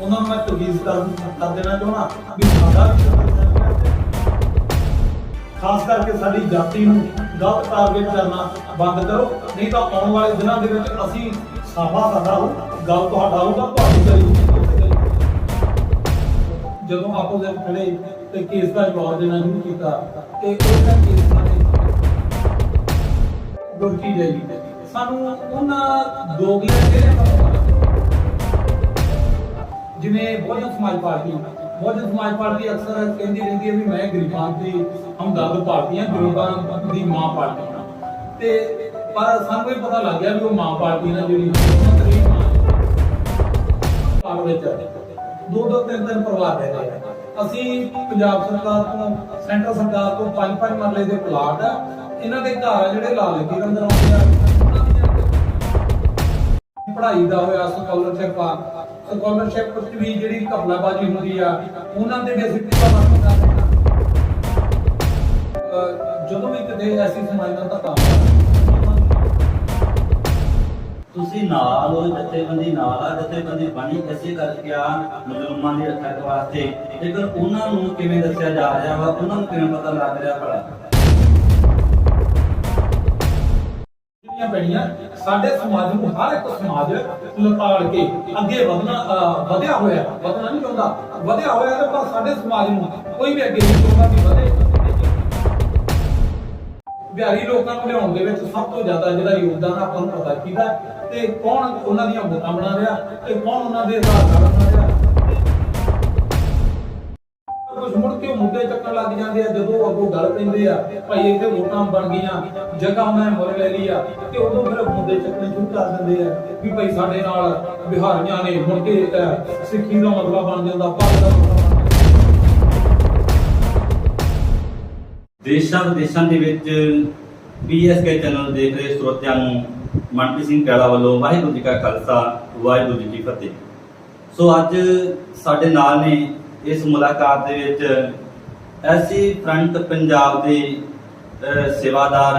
ਉਹਨਾਂ ਨੂੰ ਮੈਂ ਤਵੀਜ਼ ਕਰ ਕਰ ਦੇਣਾ ਚਾਹੁੰਦਾ ਵੀ ਸਾਡਾ ਵੀ representative ਖਾਸ ਕਰਕੇ ਸਾਡੀ ਜਾਤੀ ਨੂੰ ਗਲਤ ਟਾਰਗੇਟ ਕਰਨਾ ਬੰਦ ਕਰੋ, ਨਹੀਂ ਤਾਂ ਆਉਣ ਵਾਲੇ ਦਿਨਾਂ ਦੇ ਵਿੱਚ ਅਸੀਂ ਸਾਫਾ ਸਾਡਾ ਹੋ, ਗੱਲ ਤੁਹਾਡਾ ਹੋਊਗਾ, ਤੁਹਾਡੀ ਗਲੀ ਜਦੋਂ ਆਪੋ ਖੜੇ ਤੇ ਕੇਸ ਦਾ ਜਵਾਬ ਦੇਣਾ ਸ਼ੁਰੂ ਕੀਤਾ, ਤੇ ਉਹਦਾ ਕੇਸ ਸਾਡੇ ਗੁਰਕੀ ਜਾਈ ਸਾਨੂੰ ਉਹਨਾਂ ਦੋਗਲੇ ਜਿਹੜੇ ਜਿਵੇਂ ਬਹੁਜਨ ਸਮਾਜ ਪਾਰਟੀ ਬਹੁਜਨ ਸਮਾਜ ਪਾਰਟੀ ਅਕਸਰ ਕਹਿੰਦੀ ਰਹਿੰਦੀ ਹੈ ਵੀ ਮੈਂ ਗਰੀਬਾਂ ਦੀ ਹਮਦਰਦ ਪਾਰਟੀ ਹਾਂ, ਗਰੀਬਾਂ ਦੀ ਮਾਂ ਪਾਰਟੀ ਹਾਂ। ਤੇ ਪਰ ਸਾਨੂੰ ਇਹ ਪਤਾ ਲੱਗ ਗਿਆ ਵੀ ਉਹ ਮਾਂ ਪਾਰਟੀ ਨਾਲ ਜਿਹੜੀ ਉਹਨਾਂ ਮਾਂ ਪਾਰ ਵਿੱਚ ਦੋ ਦੋ ਤਿੰਨ ਤਿੰਨ ਪਰਿਵਾਰ ਰਹਿ ਆ। ਅਸੀਂ ਪੰਜਾਬ ਸਰਕਾਰ ਤੋਂ, ਸੈਂਟਰ ਸਰਕਾਰ ਤੋਂ ਪੰਜ ਪੰਜ ਮਰਲੇ ਦੇ ਪਲਾਟ ਆ। ਇਹਨਾਂ ਦੇ ਘਰ ਆ ਜਿਹੜੇ ਲਾ ਲੱਗੀ ਅੰਦਰ ਆਉਂਦੇ ਆ। ਪੜ੍ਹਾਈ ਦਾ ਹੋਇਆ ਸਕਾਲਰਸ਼ਿਪ ਆ। ਸਕਾਲਰਸ਼ਿਪ ਵਿੱਚ ਵੀ ਜਿਹੜੀ ਘਪਲਾਬਾਜ਼ੀ ਹੁੰਦੀ ਆ, ਉਹਨਾਂ ਦੇ ਵੀ ਅਸੀਂ ਪੂਰਾ ਵਰਤੋਂ ਕਰਦੇ ਹਾਂ। ਜਦੋਂ ਵੀ ਕਿਤੇ ਐਸੀ ਸਮਾਜ ਨਾਲ ਧੱਕਾ ਤੁਸੀਂ ਨਾਲ ਉਹ ਜਥੇਬੰਦੀ ਨਾਲ ਆ, ਜਥੇਬੰਦੀ ਬਣੀ ਇਸੇ ਕਰਕੇ ਆ ਮਜ਼ਲੂਮਾਂ ਦੀ ਰੱਖਿਆ ਵਾਸਤੇ। ਲੇਕਿਨ ਉਹਨਾਂ ਨੂੰ ਕਿਵੇਂ ਦੱਸਿਆ ਜਾ ਰਿਹਾ ਵਾ, ਉਹਨਾਂ ਨੂੰ ਕਿਵੇਂ ਪਤਾ ਲੱਗ ਰਿਹਾ ਭਲਾ? ਜਿਹੜੀਆਂ ਪੈਣੀਆਂ। ਸਾਡੇ ਸਮਾਜ ਨੂੰ ਹਰ ਇੱਕ ਸਮਾਜ ਲਤਾੜ ਕੇ ਅੱਗੇ ਵਧਣਾ ਵਧਿਆ ਹੋਇਆ, ਵਧਣਾ ਨਹੀਂ ਚਾਹੁੰਦਾ। ਵਧਿਆ ਹੋਇਆ ਤੇ ਪਰ ਸਾਡੇ ਸਮਾਜ ਨੂੰ ਕੋਈ ਵੀ ਅੱਗੇ ਨਹੀਂ ਚਾਹੁੰਦਾ ਵੀ ਵਧੇ। ਬਿਹਾਰੀ ਲੋਕਾਂ ਨੂੰ ਲਿਆਉਣ ਦੇ ਵਿੱਚ ਸਭ ਤੋਂ ਜ਼ਿਆਦਾ ਜਿਹੜਾ ਯੋਗਦਾਨ ਆਪਾਂ ਨੂੰ ਪਤਾ ਕੀਤਾ ਤੇ ਕੌਣ ਉਹਨਾਂ ਦੀਆਂ ਵੋਟਾਂ ਬਣਾ ਰਿਹਾ, ਤੇ ਕੌਣ ਉਹਨਾਂ ਦੇ ਆਧਾਰ ਬਣਾ ਰਿਹਾ ਮੁੜ ਕੇ ਉਹ ਮੁੱਦੇ ਚੱਕਣ ਲੱਗ ਜਾਂਦੇ ਆ? ਜਦੋਂ ਅੱਗੋਂ ਗੱਲ ਪੈਂਦੇ ਆ, ਭਾਈ ਇੱਥੇ ਵੋਟਾਂ ਬਣ ਗਈਆਂ, ਜਗ੍ਹਾ ਉਹਨਾਂ ਮੁੱਲ ਲੈ ਲਈ ਆ, ਤੇ ਉਦੋਂ ਫਿਰ ਮੁੱਦੇ ਚੱਕਣੇ ਸ਼ੁਰੂ ਕਰ ਦਿੰਦੇ ਆ ਵੀ ਭਾਈ ਸਾਡੇ ਨਾਲ ਬਿਹਾਰੀਆਂ ਨੇ ਮੁੜ ਕੇ ਸਿੱਖੀ ਦਾ ਮਤਲਬ ਬਣ ਜਾਂਦਾ ਪੱਗ ਦਾ ਮਤਲਬ ਦੇਸ਼ਾਂ ਵਿਦੇਸ਼ਾਂ ਦੇ ਵਿੱਚ ਪੀਐਸਕੇ ਚੈਨਲ ਦੇਖ ਰਹੇ ਸਰੋਤਿਆਂ ਨੂੰ ਮਨਪ੍ਰੀਤ ਸਿੰਘ ਕੈਲਾ ਵੱਲੋਂ ਵਾਹਿਗੁਰੂ ਜੀ ਕਾ ਖਾਲਸਾ, ਵਾਹਿਗੁਰੂ ਜੀ ਕੀ ਫਤਿਹ। ਸੋ ਅੱਜ ਸਾਡੇ ਨਾਲ ਨੇ ਇਸ ਮੁਲਾਕਾਤ ਦੇ ਵਿੱਚ ਐਸੀ ਫਰੰਟ ਪੰਜਾਬ ਦੇ ਸੇਵਾਦਾਰ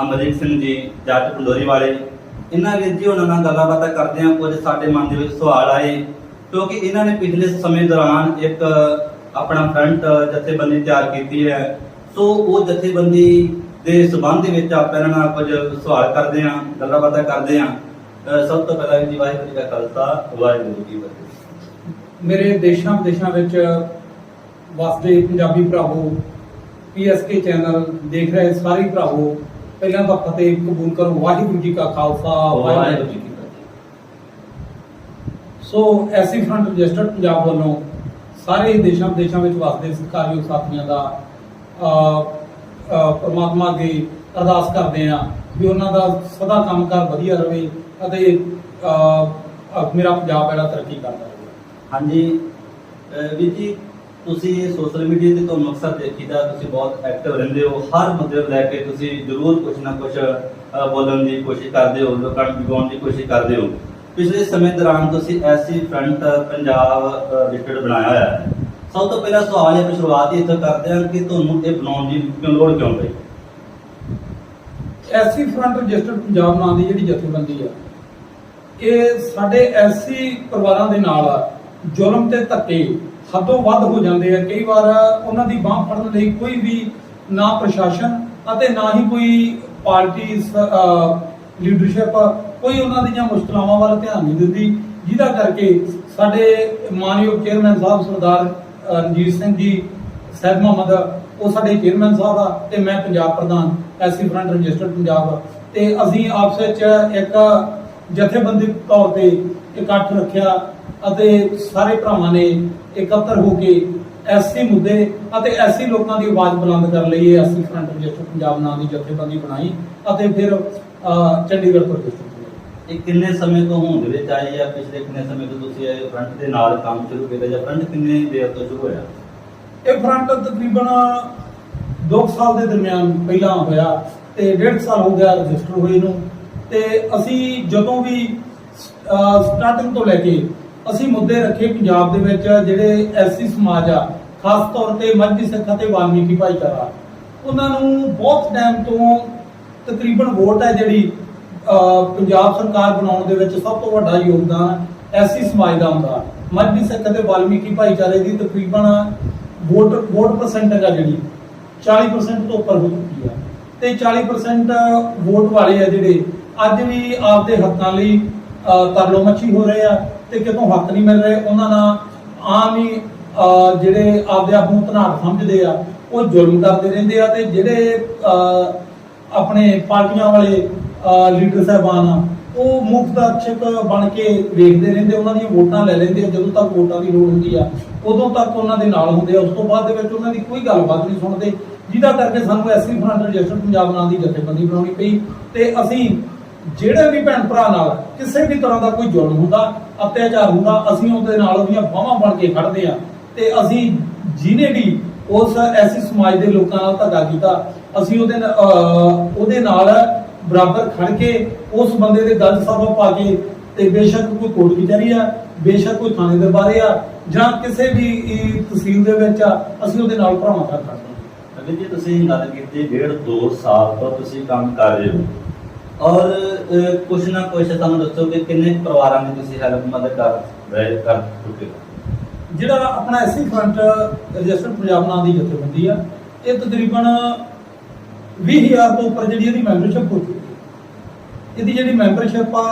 ਅਮਰਜੀਤ ਸਿੰਘ ਜੀ ਜੱਟ ਪੰਡੋਰੀ ਵਾਲੇ। ਇਹਨਾਂ ਵੀਰ ਜੀ, ਉਹਨਾਂ ਨਾਲ ਗੱਲਾਂ ਬਾਤਾਂ ਕਰਦੇ ਹਾਂ। ਕੁਝ ਸਾਡੇ ਮਨ ਦੇ ਵਿੱਚ ਸਵਾਲ ਆਏ, ਕਿਉਂਕਿ ਇਹਨਾਂ ਨੇ ਪਿਛਲੇ ਸਮੇਂ ਦੌਰਾਨ ਇੱਕ ਆਪਣਾ ਫਰੰਟ ਜਥੇਬੰਦੀ ਤਿਆਰ ਕੀਤੀ ਹੈ। ਸੋ ਉਹ ਜਥੇਬੰਦੀ ਦੇ ਸਬੰਧ ਦੇ ਵਿੱਚ ਆਪਾਂ ਇਹਨਾਂ ਨਾਲ ਕੁਝ ਸਵਾਲ ਕਰਦੇ ਹਾਂ ਗੱਲਾਂ ਬਾਤਾਂ ਕਰਦੇ ਹਾਂ। ਸਭ ਤੋਂ ਪਹਿਲਾਂ ਜੀ, ਵਾਹਿਗੁਰੂ ਜੀ ਕਾ ਖਾਲਸਾ, ਵਾਹਿਗੁਰੂ ਜੀ ਕੀ ਫਤਿਹ। ਮੇਰੇ ਦੇਸ਼ਾਂ ਵਿਦੇਸ਼ਾਂ ਵਿੱਚ ਵਸਦੇ ਪੰਜਾਬੀ ਭਰਾਵੋ ਪੀਐਸਕੇ ਚੈਨਲ ਦੇਖ ਰਹੇ ਸਾਰੇ ਭਰਾਵੋ ਪਹਿਲਾਂ ਤਾਂ ਫਤਿਹ ਕਬੂਲ ਕਰੋ ਵਾਹਿਗੁਰੂ ਜੀ ਕਾ ਖਾਲਸਾ ਵਾਹਿਗੁਰੂ ਜੀ ਕੀ ਫਤਿਹ। So SC front registered Punjab ਵੱਲੋਂ ਸਾਰੇ ਦੇਸ਼ਾਂ ਵਿਦੇਸ਼ਾਂ ਵਿੱਚ ਵਸਦੇ ਸਤਿਕਾਰਯੋਗ ਸਾਥੀਆਂ ਦਾ ਅ, ਪ੍ਰਮਾਤਮਾ ਅੱਗੇ ਅਰਦਾਸ ਕਰਦੇ ਆ ਵੀ ਉਹਨਾਂ ਦਾ ਸਦਾ ਕੰਮਕਾਰ ਵਧੀਆ ਰਹੇ ਅਤੇ ਮੇਰਾ ਪੰਜਾਬ ਜਿਹੜਾ ਤਰੱਕੀ ਕਰਦਾ ਰਹੇ। ਹਾਂਜੀ ਵੀਰ ਜੀ, ਤੁਸੀਂ ਸੋਸ਼ਲ ਮੀਡੀਆ ਤੇ ਤੁਹਾਨੂੰ ਅਕਸਰ ਦੇਖੀਦਾ, ਤੁਸੀਂ ਬਹੁਤ ਐਕਟਿਵ ਰਹਿੰਦੇ ਹੋ। ਹਰ ਮੁੱਦੇ ਨੂੰ ਲੈ ਕੇ ਤੁਸੀਂ ਜ਼ਰੂਰ ਕੁਝ ਨਾ ਕੁਝ ਬੋਲਣ ਦੀ ਕੋਸ਼ਿਸ਼ ਕਰਦੇ ਹੋ, ਲੋਕਾਂ ਨੂੰ ਜਗਾਉਣ ਦੀ ਕੋਸ਼ਿਸ਼ ਕਰਦੇ ਹੋ। ਪਿਛਲੇ ਸਮੇਂ ਦੌਰਾਨ ਤੁਸੀਂ ਐਸੀ ਫਰੰਟ ਪੰਜਾਬ ਰਿਟਡ ਬਣਾਇਆ ਹੋਇਆ ਹੈ। ਸਭ ਤੋਂ ਪਹਿਲਾ ਸਵਾਲ ਇਹ ਸ਼ੁਰੂਆਤ ਹੀ ਇੱਥੋਂ ਕਰਦੇ ਹਾਂ ਕਿ ਤੁਹਾਨੂੰ ਇਹ ਬਣਾਉਣ ਦੀ ਕਿਉਂ ਲੋੜ ਕਿਉਂ ਪਈ? ਐਸਸੀ ਫਰੰਟ ਰਜਿਸਟਰਡ ਪੰਜਾਬ ਨਾਂ ਦੀ ਜਿਹੜੀ ਜਥੇਬੰਦੀ ਆ, ਇਹ ਸਾਡੇ ਐਸਸੀ ਪਰਿਵਾਰਾਂ ਦੇ ਨਾਲ ਜ਼ੁਲਮ ਤੇ ਧੱਕੇ ਹੱਦੋਂ ਵੱਧ ਹੋ ਜਾਂਦੇ ਆ। ਕਈ ਵਾਰ ਉਹਨਾਂ ਦੀ ਬਾਹ ਫੜਨ ਲਈ ਕੋਈ ਵੀ ਨਾ ਪ੍ਰਸ਼ਾਸਨ ਅਤੇ ਨਾ ਹੀ ਕੋਈ ਪਾਰਟੀ ਲੀਡਰਸ਼ਿਪ, ਕੋਈ ਉਹਨਾਂ ਦੀਆਂ ਮੁਸ਼ਕਲਾਵਾਂ ਵੱਲ ਧਿਆਨ ਨਹੀਂ ਦਿੰਦੀ। ਜਿਹਦਾ ਕਰਕੇ ਸਾਡੇ ਮਾਨਯੋਗ ਚੇਅਰਮੈਨ ਸਾਹਿਬ ਸਰਦਾਰ ਰਣਜੀਤ ਸਿੰਘ ਜੀ ਸੈਦ ਮੁਹੰਮਦ ਉਹ ਸਾਡੇ ਚੇਅਰਮੈਨ ਸਾਹਿਬ ਆ ਤੇ ਮੈਂ ਪੰਜਾਬ ਪ੍ਰਧਾਨ, ਐਸਸੀ ਫਰੰਟ ਰਜਿਸਟਰਡ ਪੰਜਾਬ ਤੇ ਅਸੀਂ ਆਪਸ ਵਿੱਚ ਇੱਕ ਜਥੇਬੰਦੀ ਤੌਰ ਤੇ ਇਕੱਠ ਰੱਖਿਆ ਅਤੇ ਸਾਰੇ ਭਰਾਵਾਂ ਨੇ ਇਕੱਤਰ ਹੋ ਕੇ ਐਸਸੀ ਮੁੱਦੇ ਅਤੇ ਐਸੀ ਲੋਕਾਂ ਦੀ ਆਵਾਜ਼ ਬੁਲੰਦ ਕਰਨ ਲਈ ਇਹ ਐਸਸੀ ਫਰੰਟ ਰਜਿਸਟਰਡ ਪੰਜਾਬ ਨਾਂ ਦੀ ਜਥੇਬੰਦੀ ਬਣਾਈ ਅਤੇ ਫਿਰ ਚੰਡੀਗੜ੍ਹ ਤੋਂ ਰਜਿਸਟਰ ਇਹ ਕਿੰਨੇ ਸਮੇਂ ਤੋਂ ਹੋਂਦ ਵਿੱਚ ਆਈ ਜਾਂ ਪਿਛਲੇ ਕਿੰਨੇ ਸਮੇਂ ਤੋਂ ਤੁਸੀਂ ਇਹ ਫਰੰਟ ਦੇ ਨਾਲ ਕੰਮ ਸ਼ੁਰੂ ਕੀਤਾ ਜਾਂ ਫਰੰਟ ਕਿੰਨੇ ਦੇਰ ਤੋਂ ਸ਼ੁਰੂ ਹੋਇਆ? ਇਹ ਫਰੰਟ ਤਕਰੀਬਨ 2 ਸਾਲ ਦੇ ਦਰਮਿਆਨ ਪਹਿਲਾਂ ਹੋਇਆ ਤੇ 1.5 ਸਾਲ ਹੋ ਗਿਆ ਰਜਿਸਟਰ ਹੋਏ ਨੂੰ ਤੇ ਅਸੀਂ ਜਦੋਂ ਵੀ ਸਟਾਰਟਿੰਗ ਤੋਂ ਲੈ ਕੇ ਅਸੀਂ ਮੁੱਦੇ ਰੱਖੇ ਪੰਜਾਬ ਦੇ ਵਿੱਚ ਜਿਹੜੇ ਐਸੀ ਸਮਾਜ ਆ, ਖਾਸ ਤੌਰ ਤੇ ਮੱਝੀ ਸਿੱਖ ਅਤੇ ਵਾਲਮੀਕੀ ਭਾਈਚਾਰਾ, ਉਹਨਾਂ ਨੂੰ ਬਹੁਤ ਟਾਈਮ ਤੋਂ ਤਕਰੀਬਨ ਵੋਟ ਹੈ ਜਿਹੜੀ ਪੰਜਾਬ ਸਰਕਾਰ ਬਣਾਉਣ ਦੇ ਵਿੱਚ ਸਭ ਤੋਂ ਵੱਡਾ ਯੋਗਦਾਨ ਐਸੀ ਸਮਾਜ ਦਾ ਹੁੰਦਾ। ਮੱਝੀ ਸਿੱਖ ਅਤੇ ਵਾਲਮੀਕੀ ਭਾਈਚਾਰੇ ਦੀ ਤਕਰੀਬਨ ਵੋਟ ਵੋਟ ਪਰਸੈਂਟੇਜ ਆ ਜਿਹੜੀ 40% ਤੋਂ ਉੱਪਰ ਹੋ ਚੁੱਕੀ ਆ। ਤੇ 40% ਵੋਟ ਵਾਲੇ ਆ ਜਿਹੜੇ, ਅੱਜ ਵੀ ਆਪਦੇ ਹੱਕਾਂ ਲਈ ਤਰਲੋ ਮੱਛੀ ਹੋ ਰਹੇ ਆ ਤੇ ਕਿਤੋਂ ਹੱਕ ਨਹੀਂ ਮਿਲ ਰਹੇ, ਉਹਨਾਂ ਨਾਲ ਆਮ ਹੀ ਜਿਹੜੇ ਆਪਦੇ ਆਪ ਨੂੰ ਧਨਾੜ ਸਮਝਦੇ ਆ, ਉਹ ਜ਼ੁਲਮ ਕਰਦੇ ਰਹਿੰਦੇ ਆ ਤੇ ਜਿਹੜੇ ਆਪਣੇ ਪਾਰਟੀਆਂ ਵਾਲੇ ਲੀਡਰ ਸਾਹਿਬਾਨ ਆ, ਉਹ ਮੁਫਤ ਅਰਸ਼ਕ ਬਣ ਕੇ ਵੇਖਦੇ ਰਹਿੰਦੇ, ਉਹਨਾਂ ਦੀਆਂ ਵੋਟਾਂ ਲੈ ਲੈਂਦੇ ਆ, ਜਦੋਂ ਤੱਕ ਵੋਟਾਂ ਦੀ ਲੋੜ ਹੁੰਦੀ ਆ, ਉਦੋਂ ਤੱਕ ਉਹਨਾਂ ਦੇ ਨਾਲ ਹੁੰਦੇ ਆ, ਉਸ ਤੋਂ ਬਾਅਦ ਦੇ ਵਿੱਚ ਉਹਨਾਂ ਦੀ ਕੋਈ ਗੱਲਬਾਤ ਨਹੀਂ ਸੁਣਦੇ, ਜਿਹਦਾ ਕਰਕੇ ਸਾਨੂੰ ਐਸਸੀ ਫਰੰਟ ਰਜਿਸਟਰ ਪੰਜਾਬ ਨਾਂ ਦੀ ਜਥੇਬੰਦੀ ਬਣਾਉਣੀ ਪਈ ਤੇ ਅਸੀਂ ਜਿਹੜੇ ਵੀ ਭੈਣ ਭਰਾ ਨਾਲ ਕਿਸੇ ਵੀ ਤਰ੍ਹਾਂ ਦਾ ਕੋਈ ਜ਼ੁਲਮ ਹੁੰਦਾ, ਅਤਿਆਚਾਰ ਹੁੰਦਾ, ਅਸੀਂ ਉਹਦੇ ਨਾਲ ਉਹਦੀਆਂ ਬਾਹਾਂ ਬਣ ਕੇ ਖੜਦੇ ਆ ਤੇ ਅਸੀਂ ਜਿਹਨੇ ਵੀ ਉਸ ਐਸੀ ਸਮਾਜ ਦੇ ਲੋਕਾਂ ਨਾਲ ਧੱਕਾ ਕੀਤਾ, ਅਸੀਂ ਉਹਦੇ ਉਹਦੇ ਨਾਲ ਬਰਾਬਰ ਖੜ ਕੇ ਉਸ ਬੰਦੇ ਦੇ ਗੱਲ ਸਭਾ ਪਾ ਕੇ ਤੇ ਬੇਸ਼ੱਕ ਕੋਈ ਕੋਰਟ ਕਚਹਿਰੀ ਆ, ਬੇਸ਼ੱਕ ਕੋਈ ਥਾਣੇ ਦੇ ਬਾਰੇ ਆ, ਜਾਂ ਕਿਸੇ ਵੀ ਤਹਿਸੀਲ ਦੇ ਵਿੱਚ ਆ, ਅਸੀਂ ਉਹਦੇ ਨਾਲ ਭਰਾਵਾਂ ਕਰ ਖੜਦੇ ਹਾਂ ਜੇ ਤੁਸੀਂ ਗੱਲ ਕੀਤੀ ਡੇਢ ਦੋ ਸਾਲ ਤੋਂ ਤੁਸੀਂ ਕੰਮ ਕਰ ਰਹੇ ਹੋ ਔਰ ਅਹ, ਕੁਛ ਨਾ ਕੁਛ ਤੁਹਾਨੂੰ ਦੱਸੋ ਕਿ ਕਿੰਨੇ ਕੁ ਪਰਿਵਾਰਾਂ ਦੀ ਤੁਸੀਂ ਹੈਲਪ ਮਦਦ ਕਰ ਰਹੇ ਕਰ ਚੁੱਕੇ ਹੋ। ਜਿਹੜਾ ਆਪਣਾ ਐਸੀ ਫਰੰਟ ਰਜਿਸਟਰਡ ਪੰਜਾਬ ਨਾਂ ਦੀ ਜਥੇਬੰਦੀ ਆ ਇਹ ਤਕਰੀਬਨ 20000 ਤੋਂ ਉੱਪਰ ਜਿਹੜੀ ਇਹਦੀ ਮੈਂਬਰਸ਼ਿਪ ਹੋ ਚੁੱਕੀ ਹੈ। ਇਹਦੀ ਜਿਹੜੀ ਮੈਂਬਰਸ਼ਿਪ ਆ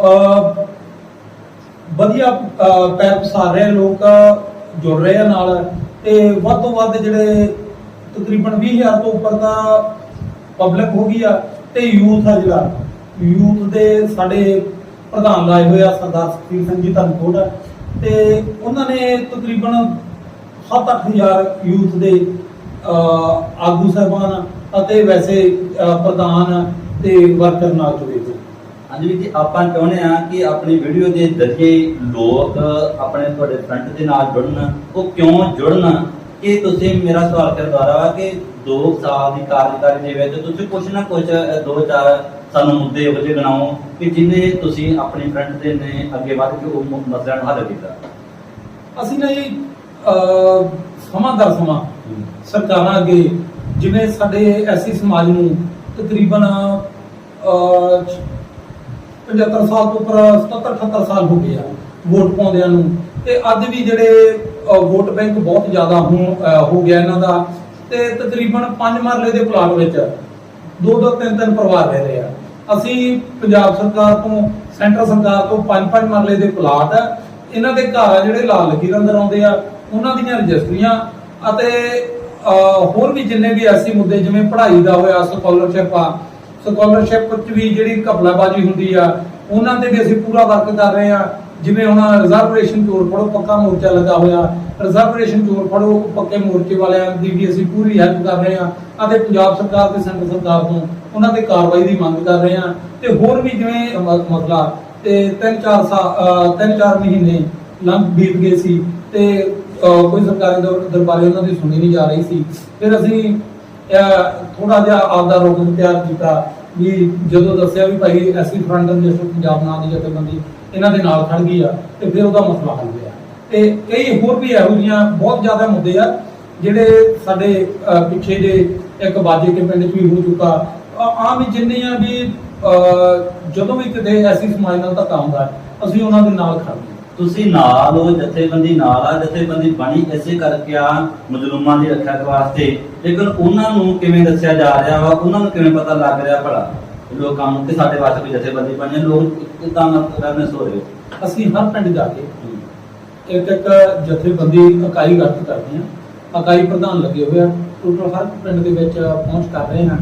ਅਹ, ਵਧੀਆ ਅਹ, ਪੈਰ ਪਸਾਰ ਰਹੇ ਲੋਕ ਜੁੜ ਰਹੇ ਆ ਨਾਲ ਤੇ ਵੱਧ ਤੋਂ ਵੱਧ ਜਿਹੜੇ ਤਕਰੀਬਨ 20000 ਤੋਂ ਉੱਪਰ ਦਾ ਪਬਲਿਕ ਹੋ ਗਈ ਆ। ਤੇ ਯੂਥ ਆ ਜਿਹੜਾ। ਯੂਥ ਦੇ ਸਾਡੇ ਪ੍ਰਧਾਨ ਲਾਏ ਹੋਏ ਆ ਸਰਦਾਰ ਸੁਖਬੀਰ ਸਿੰਘ ਜੀ ਧਰਮਕੋਟ ਤੇ ਉਹਨਾਂ ਨੇ ਤਕਰੀਬਨ 7-8000 ਯੂਥ ਦੇ ਆਗੂ ਸਾਹਿਬਾਨ ਅਤੇ ਵੈਸੇ ਪ੍ਰਧਾਨ ਤੇ ਵਰਕਰ ਨਾਲ ਜੁੜੇ ਹੋਏ। ਹਾਂਜੀ ਵੀਰ ਜੀ, ਆਪਾਂ ਚਾਹੁੰਦੇ ਆ ਕਿ ਆਪਣੀ ਵੀਡੀਓ ਦੇ ਜ਼ਰੀਏ ਲੋਕ ਆਪਣੇ ਤੁਹਾਡੇ ਫਰੰਟ ਦੇ ਨਾਲ ਜੁੜਨ। ਉਹ ਕਿਉਂ ਜੁੜਨ? ਇਹ ਤੁਸੀਂ ਮੇਰਾ ਸਵਾਲ ਕਰ ਦੁਆਰਾ ਵਾ ਕਿ 2 ਸਾਲ ਦੀ ਕਾਰਜਕਾਰੀ ਦੇ ਵਿੱਚ ਤੁਸੀਂ ਕੁਛ ਨਾ ਅ, ਦੋ ਚਾਰ ਸਾਨੂੰ ਮੁੱਦੇ ਇਹੋ ਜਿਹੇ ਗਣਾਓ ਕਿ ਜਿਨੇ ਤੁਸੀਂ ਆਪਣੀ ਫਰੰਟ ਦੇ ਨੇ ਅੱਗੇ ਵੱਧ ਕੇ ਉਹ ਮਸਲਿਆਂ ਨੂੰ ਹੱਲ ਕੀਤਾ। ਅਸੀਂ ਨਾ ਇਹ ਸਮਾਂ ਦਰ ਸਮਾਂ ਸਰਕਾਰਾਂ ਅੱਗੇ ਜਿਵੇਂ ਸਾਡੇ ਐਸੀ ਸਮਾਜ ਨੂੰ ਤਕਰੀਬਨ ਅਹ, 75 ਸਾਲ ਤੋਂ ਉੱਪਰ 77 78 ਸਾਲ ਹੋ ਗਏ ਆ ਵੋਟ ਪਾਉਂਦਿਆਂ ਨੂੰ। ਤੇ ਅੱਜ ਵੀ ਜਿਹੜੇ ਵੋਟ ਬੈਂਕ ਬਹੁਤ ਜ਼ਿਆਦਾ ਹੋ ਗਿਆ ਇਹਨਾਂ ਦਾ ਤੇ ਤਕਰੀਬਨ 5 ਮਰਲੇ ਦੇ ਪਲਾਟ ਵਿੱਚ ਦੋ ਦੋ, ਤਿੰਨ ਤਿੰਨ ਪਰਿਵਾਰ ਰਹਿ ਰਹੇ ਆ। ਅਸੀਂ ਪੰਜਾਬ ਸਰਕਾਰ ਤੋਂ, ਸੈਂਟਰ ਸਰਕਾਰ ਤੋਂ ਪੰਜ ਪੰਜ ਮਰਲੇ ਦੇ ਪਲਾਟ ਇਹਨਾਂ ਦੇ ਘਰ ਆ ਜਿਹੜੇ ਲਾਲ ਲਕੀਰ ਅੰਦਰ ਆਉਂਦੇ ਆ, ਉਹਨਾਂ ਦੀਆਂ ਰਜਿਸਟਰੀਆਂ ਅਤੇ ਹੋਰ ਵੀ ਜਿੰਨੇ ਵੀ ਐਸੇ ਮੁੱਦੇ ਜਿਵੇਂ ਪੜ੍ਹਾਈ ਦਾ ਹੋਇਆ ਸਕਾਲਰਸ਼ਿਪ ਆ। ਸਕਾਲਰਸ਼ਿਪ ਵਿੱਚ ਵੀ ਜਿਹੜੀ ਘਪਲਾਬਾਜ਼ੀ ਹੁੰਦੀ ਆ, ਉਹਨਾਂ ਤੇ ਵੀ ਅਸੀਂ ਪੂਰਾ ਵਰਕ ਕਰ ਰਹੇ ਆ। ਜਿਵੇਂ ਹੁਣ ਰਿਜ਼ਰਵੇਸ਼ਨ ਚੋਰ ਫੜੋ, ਪੱਕਾ ਮੋਰਚਾ ਲੱਗਾ ਹੋਇਆ। ਰਿਜ਼ਰਵੇਸ਼ਨ ਚੋਰ ਫੜੋ, ਪੱਕੇ ਮੋਰਚੇ ਵਾਲਿਆਂ ਦੀ ਵੀ ਅਸੀਂ ਪੂਰੀ ਹੈਲਪ ਕਰ ਰਹੇ ਆ ਅਤੇ ਪੰਜਾਬ ਸਰਕਾਰ ਤੇ ਸੈਂਟਰ ਸਰਕਾਰ ਤੋਂ ਉਹਨਾਂ ਤੇ ਕਾਰਵਾਈ ਦੀ ਮੰਗ ਕਰ ਰਹੇ ਆ ਤੇ ਹੋਰ ਵੀ ਜਿਵੇਂ ਮਸਲਾ, ਤੇ ਤਿੰਨ ਚਾਰ ਸਾਲ ਤਿੰਨ ਚਾਰ ਮਹੀਨੇ ਲੰਘ ਬੀਤ ਗਏ ਸੀ। ਤੇ ਕੋਈ ਸਰਕਾਰੀ ਦਰਬਾਰੇ ਉਹਨਾਂ ਦੀ ਸੁਣੀ ਨਹੀਂ ਜਾ ਰਹੀ ਸੀ। ਫਿਰ ਅਸੀਂ ਥੋੜਾ ਜਿਹਾ ਆਪਦਾ ਰੋਗਨ ਤਿਆਰ ਕੀਤਾ ਵੀ ਜਦੋਂ ਦੱਸਿਆ ਵੀ ਭਾਈ ਐਸੀ ਫਰੰਟ ਰਜਿਸਟਰ ਪੰਜਾਬ ਨਾਂ ਦੀ ਜਥੇਬੰਦੀ ਇਹਨਾਂ ਦੇ ਨਾਲ ਖੜ ਗਈ ਆ ਤੇ ਫਿਰ ਉਹਦਾ ਮਸਲਾ ਹੱਲ ਹੋਇਆ। ਤੇ ਕਈ ਹੋਰ ਵੀ ਇਹੋ ਜਿਹੀਆਂ ਬਹੁਤ ਜ਼ਿਆਦਾ ਮੁੱਦੇ ਆ, ਜਿਹੜੇ ਸਾਡੇ ਪਿੱਛੇ ਜੇ ਇੱਕ ਬਾਜੇ ਕੇ ਪਿੰਡ 'ਚ ਵੀ ਹੋ ਚੁੱਕਾ। ਆਮ ਹੀ ਜਿੰਨੇ ਆ ਵੀ ਜਦੋਂ ਵੀ ਕਿਤੇ ਐਸੀ ਸਮਾਜ ਨਾਲ ਧੱਕਾ ਹੁੰਦਾ, ਅਸੀਂ ਉਹਨਾਂ ਦੇ ਨਾਲ ਖੜਦੇ ਤੁਸੀਂ ਨਾਲ ਉਹ ਜਥੇਬੰਦੀ ਨਾਲ ਆ, ਜਥੇਬੰਦੀ ਬਣੀ ਇਸੇ ਕਰਕੇ ਆ ਮਜ਼ਲੂਮਾਂ ਦੀ ਰੱਖਿਆ ਵਾਸਤੇ। ਲੇਕਿਨ ਉਹਨਾਂ ਨੂੰ ਕਿਵੇਂ ਦੱਸਿਆ ਜਾ ਰਿਹਾ ਵਾ, ਉਹਨਾਂ ਨੂੰ ਕਿਵੇਂ ਪਤਾ ਲੱਗ ਰਿਹਾ ਭਲਾ? ਲੋਕਾਂ ਨੂੰ ਕਿ ਸਾਡੇ ਵਾਸਤੇ ਕੋਈ ਜਥੇਬੰਦੀ ਬਣੀ ਹੈ ਲੋਕ ਕਿਦਾਂ ਰਹਿਣੇ ਸੋ ਰਹੇ ਅਸੀਂ ਹਰ ਪਿੰਡ ਜਾ ਕੇ ਇੱਕ ਇੱਕ ਜਥੇਬੰਦੀ ਇਕਾਈ ਗਠਿਤ ਕਰਦੇ ਹਾਂ। ਇਕਾਈ ਪ੍ਰਧਾਨ ਲੱਗੇ ਹੋਏ ਆ ਟੋਟਲ ਹਰ ਪਿੰਡ ਦੇ ਵਿੱਚ ਪਹੁੰਚ ਕਰ ਰਹੇ ਹਾਂ।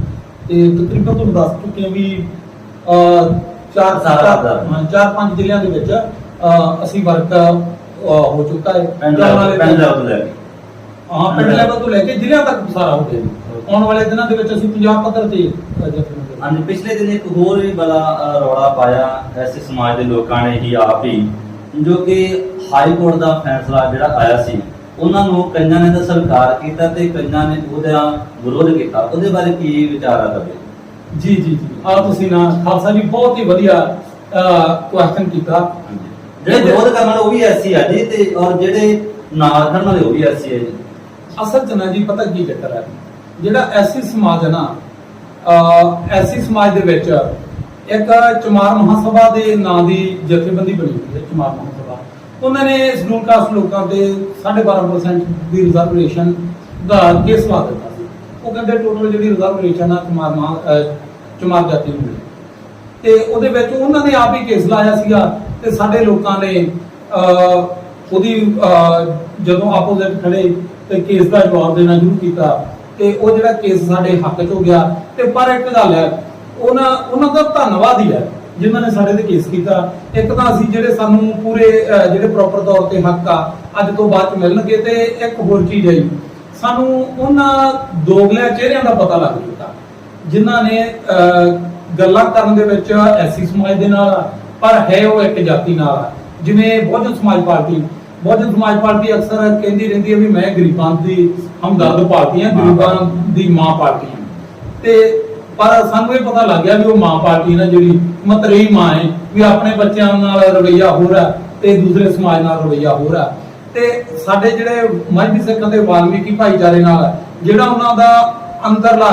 ਤੇ ਤਕਰੀਬਨ ਤੁਹਾਨੂੰ ਦੱਸ ਚੁੱਕੇ ਹਾਂ ਵੀ ਚਾਰ ਸਾਰਾ ਚਾਰ। ਹਾਂ, ਪੰਜ ਜ਼ਿਲ੍ਹਿਆਂ ਦੇ ਵਿੱਚ ਅਸੀਂ ਵਰਕ ਹੋ ਚੁੱਕਾ ਹੈ। ਪਿੰਡ ਤੇ ਲੈਵਲ ਤੋਂ ਲੈ ਕੇ। ਹਾਂ ਪਿੰਡ ਲੈਵਲ ਤੋਂ ਲੈ ਕੇ ਜ਼ਿਲ੍ਹਿਆਂ ਤੱਕ ਸਾਰਾ ਹੋ ਗਿਆ। ਆਉਣ ਵਾਲੇ ਦਿਨਾਂ ਦੇ ਵਿੱਚ ਅਸੀਂ ਪੰਜਾਬ ਪੱਧਰ ਤੇ ਜਥੇਬੰਦੀ ਹਾਂਜੀ ਪਿਛਲੇ ਦਿਨ ਇੱਕ ਹੋਰ ਵੀ ਬੜਾ ਰੌਲਾ ਪਾਇਆ ਐਸੇ ਸਮਾਜ ਦੇ ਲੋਕਾਂ ਨੇ ਹੀ ਆਪ ਹੀ ਜੋ ਕਿ ਹਾਈ ਕੋਰਟ ਦਾ ਫੈਸਲਾ ਜਿਹੜਾ ਆਇਆ ਸੀ ਉਹਨਾਂ ਨੂੰ ਕਈਆਂ ਨੇ ਤਾਂ ਸਰਕਾਰ ਕੀਤਾ ਤੇ ਕਈਆਂ ਨੇ ਉਹਦਾ ਵਿਰੋਧ ਕੀਤਾ। ਉਹਦੇ ਬਾਰੇ ਕੀ ਵਿਚਾਰ ਆ ਤੁਹਾਡੇ? ਜੀ ਜੀ ਜੀ। ਆ ਤੁਸੀਂ ਨਾ ਖਾਲਸਾ ਜੀ ਬਹੁਤ ਹੀ ਵਧੀਆ ਕੁਐਸਚਨ ਕੀਤਾ। ਜਿਹੜੇ ਵਿਰੋਧ ਕਰਨ ਵਾਲੇ ਉਹ ਵੀ ਐਸੀ ਆ ਜੀ ਤੇ ਔਰ ਜਿਹੜੇ ਨਾਲ ਕਰਨ ਵਾਲੇ ਉਹ ਵੀ ਐਸੀ ਆ ਜੀ। ਅਸਲ ਚ ਨਾ ਜੀ ਪਤਾ ਕੀ ਚੱਕਰ ਹੈ ਜਿਹੜਾ ਐਸੀ ਸਮਾਜ ਹੈ ਨਾ ਐਸੀ ਸਮਾਜ ਦੇ ਵਿੱਚ ਇੱਕ ਚਮਾਰ ਮਹਾਸਭਾ ਦੇ ਨਾਂ ਦੀ ਜਥੇਬੰਦੀ ਬਣੀ ਹੋਈ ਹੈ, ਚਮਾਰ ਮਹਾਸਭਾ। ਉਹਨਾਂ ਨੇ ਸ਼ਡਿਊਲ ਕਾਸਟ ਲੋਕਾਂ ਤੇ 12.5% ਦੀ ਰਿਜ਼ਰਵੇਸ਼ਨ ਦਾ ਕੇਸ ਲਾ ਦਿੱਤਾ ਸੀ। ਉਹ ਕਹਿੰਦੇ ਟੋਟਲ ਜਿਹੜੀ ਰਿਜ਼ਰਵੇਸ਼ਨ ਆ ਕੁਮਾਰ ਮਾਂ ਚਮਾਰ ਜਾਤੀ ਨੂੰ ਤੇ ਉਹਦੇ ਵਿੱਚ ਉਹਨਾਂ ਨੇ ਆਪ ਹੀ ਕੇਸ ਲਾਇਆ ਸੀਗਾ ਤੇ ਸਾਡੇ ਲੋਕਾਂ ਨੇ ਉਹਦੀ ਜਦੋਂ ਆਪੋਜ਼ਿਟ ਖੜੇ ਤੇ ਕੇਸ ਦਾ ਜਵਾਬ ਦੇਣਾ ਸ਼ੁਰੂ ਕੀਤਾ ਤੇ ਉਹ ਜਿਹੜਾ ਕੇਸ ਸਾਡੇ ਹੱਕ 'ਚ ਹੋ ਗਿਆ ਤੇ ਪਰ ਇੱਕ ਗੱਲ ਹੈ ਉਹਨਾਂ ਉਹਨਾਂ ਦਾ ਧੰਨਵਾਦ ਹੀ ਹੈ ਜਿਨ੍ਹਾਂ ਨੇ ਸਾਡੇ ਤੇ ਕੇਸ ਕੀਤਾ। ਇੱਕ ਤਾਂ ਅਸੀਂ ਜਿਹੜੇ ਸਾਨੂੰ ਪੂਰੇ ਜਿਹੜੇ ਪ੍ਰੋਪਰ ਤੌਰ ਤੇ ਹੱਕ ਆ ਅੱਜ ਤੋਂ ਬਾਅਦ ਮਿਲਣਗੇ ਤੇ ਇੱਕ ਹੋਰ ਚੀਜ਼ ਹੈ ਜੀ, ਸਾਨੂੰ ਉਹਨਾਂ ਦੋਗਲੇ ਚਿਹਰਿਆਂ ਦਾ ਪਤਾ ਲੱਗ ਚੁੱਕਾ। ਜਿਨ੍ਹਾਂ ਨੇ ਗੱਲਾਂ ਕਰਨ ਦੇ ਵਿੱਚ ਐਸੀ ਸਮਾਜ ਦੇ ਨਾਲ ਆ, ਪਰ ਹੈ ਉਹ ਇੱਕ ਜਾਤੀ ਨਾਲ ਆ। ਜਿਵੇਂ ਬਹੁਜਨ ਸਮਾਜ ਪਾਰਟੀ ਬਹੁਜਨ ਸਮਾਜ ਪਾਰਟੀ ਅਕਸਰ ਕਹਿੰਦੀ ਰਹਿੰਦੀ ਹੈ ਵੀ ਮੈਂ ਗਰੀਬਾਂ ਦੀ ਹਮਦਰਦ ਪਾਰਟੀ ਹਾਂ ਗਰੀਬਾਂ ਦੀ ਮਾਂ ਪਾਰਟੀ ਹਾਂ। ਤੇ ਪਰ ਸਾਨੂੰ ਇਹ ਪਤਾ ਲੱਗ ਗਿਆ ਵੀ ਉਹ ਮਾਂ ਪਾਰਟੀ ਨਾ ਜਿਹੜੀ ਮਤਰੇਈ ਮਾਂ ਹੈ ਵੀ ਆਪਣੇ ਬੱਚਿਆਂ ਨਾਲ ਰਵਈਆ ਹੋਰ ਹੈ ਤੇ ਦੂਸਰੇ ਸਮਾਜ ਨਾਲ ਰਵਈਆ ਹੋਰ ਹੈ ਤੇ ਸਾਡੇ ਜਿਹੜੇ ਮਜਬੀ ਸਿੱਖਾਂ ਦੇ ਵਾਲਮੀਕੀ ਭਾਈਚਾਰੇ ਨਾਲ ਜਿਹੜਾ ਉਹਨਾਂ ਦਾ ਅੰਦਰਲਾ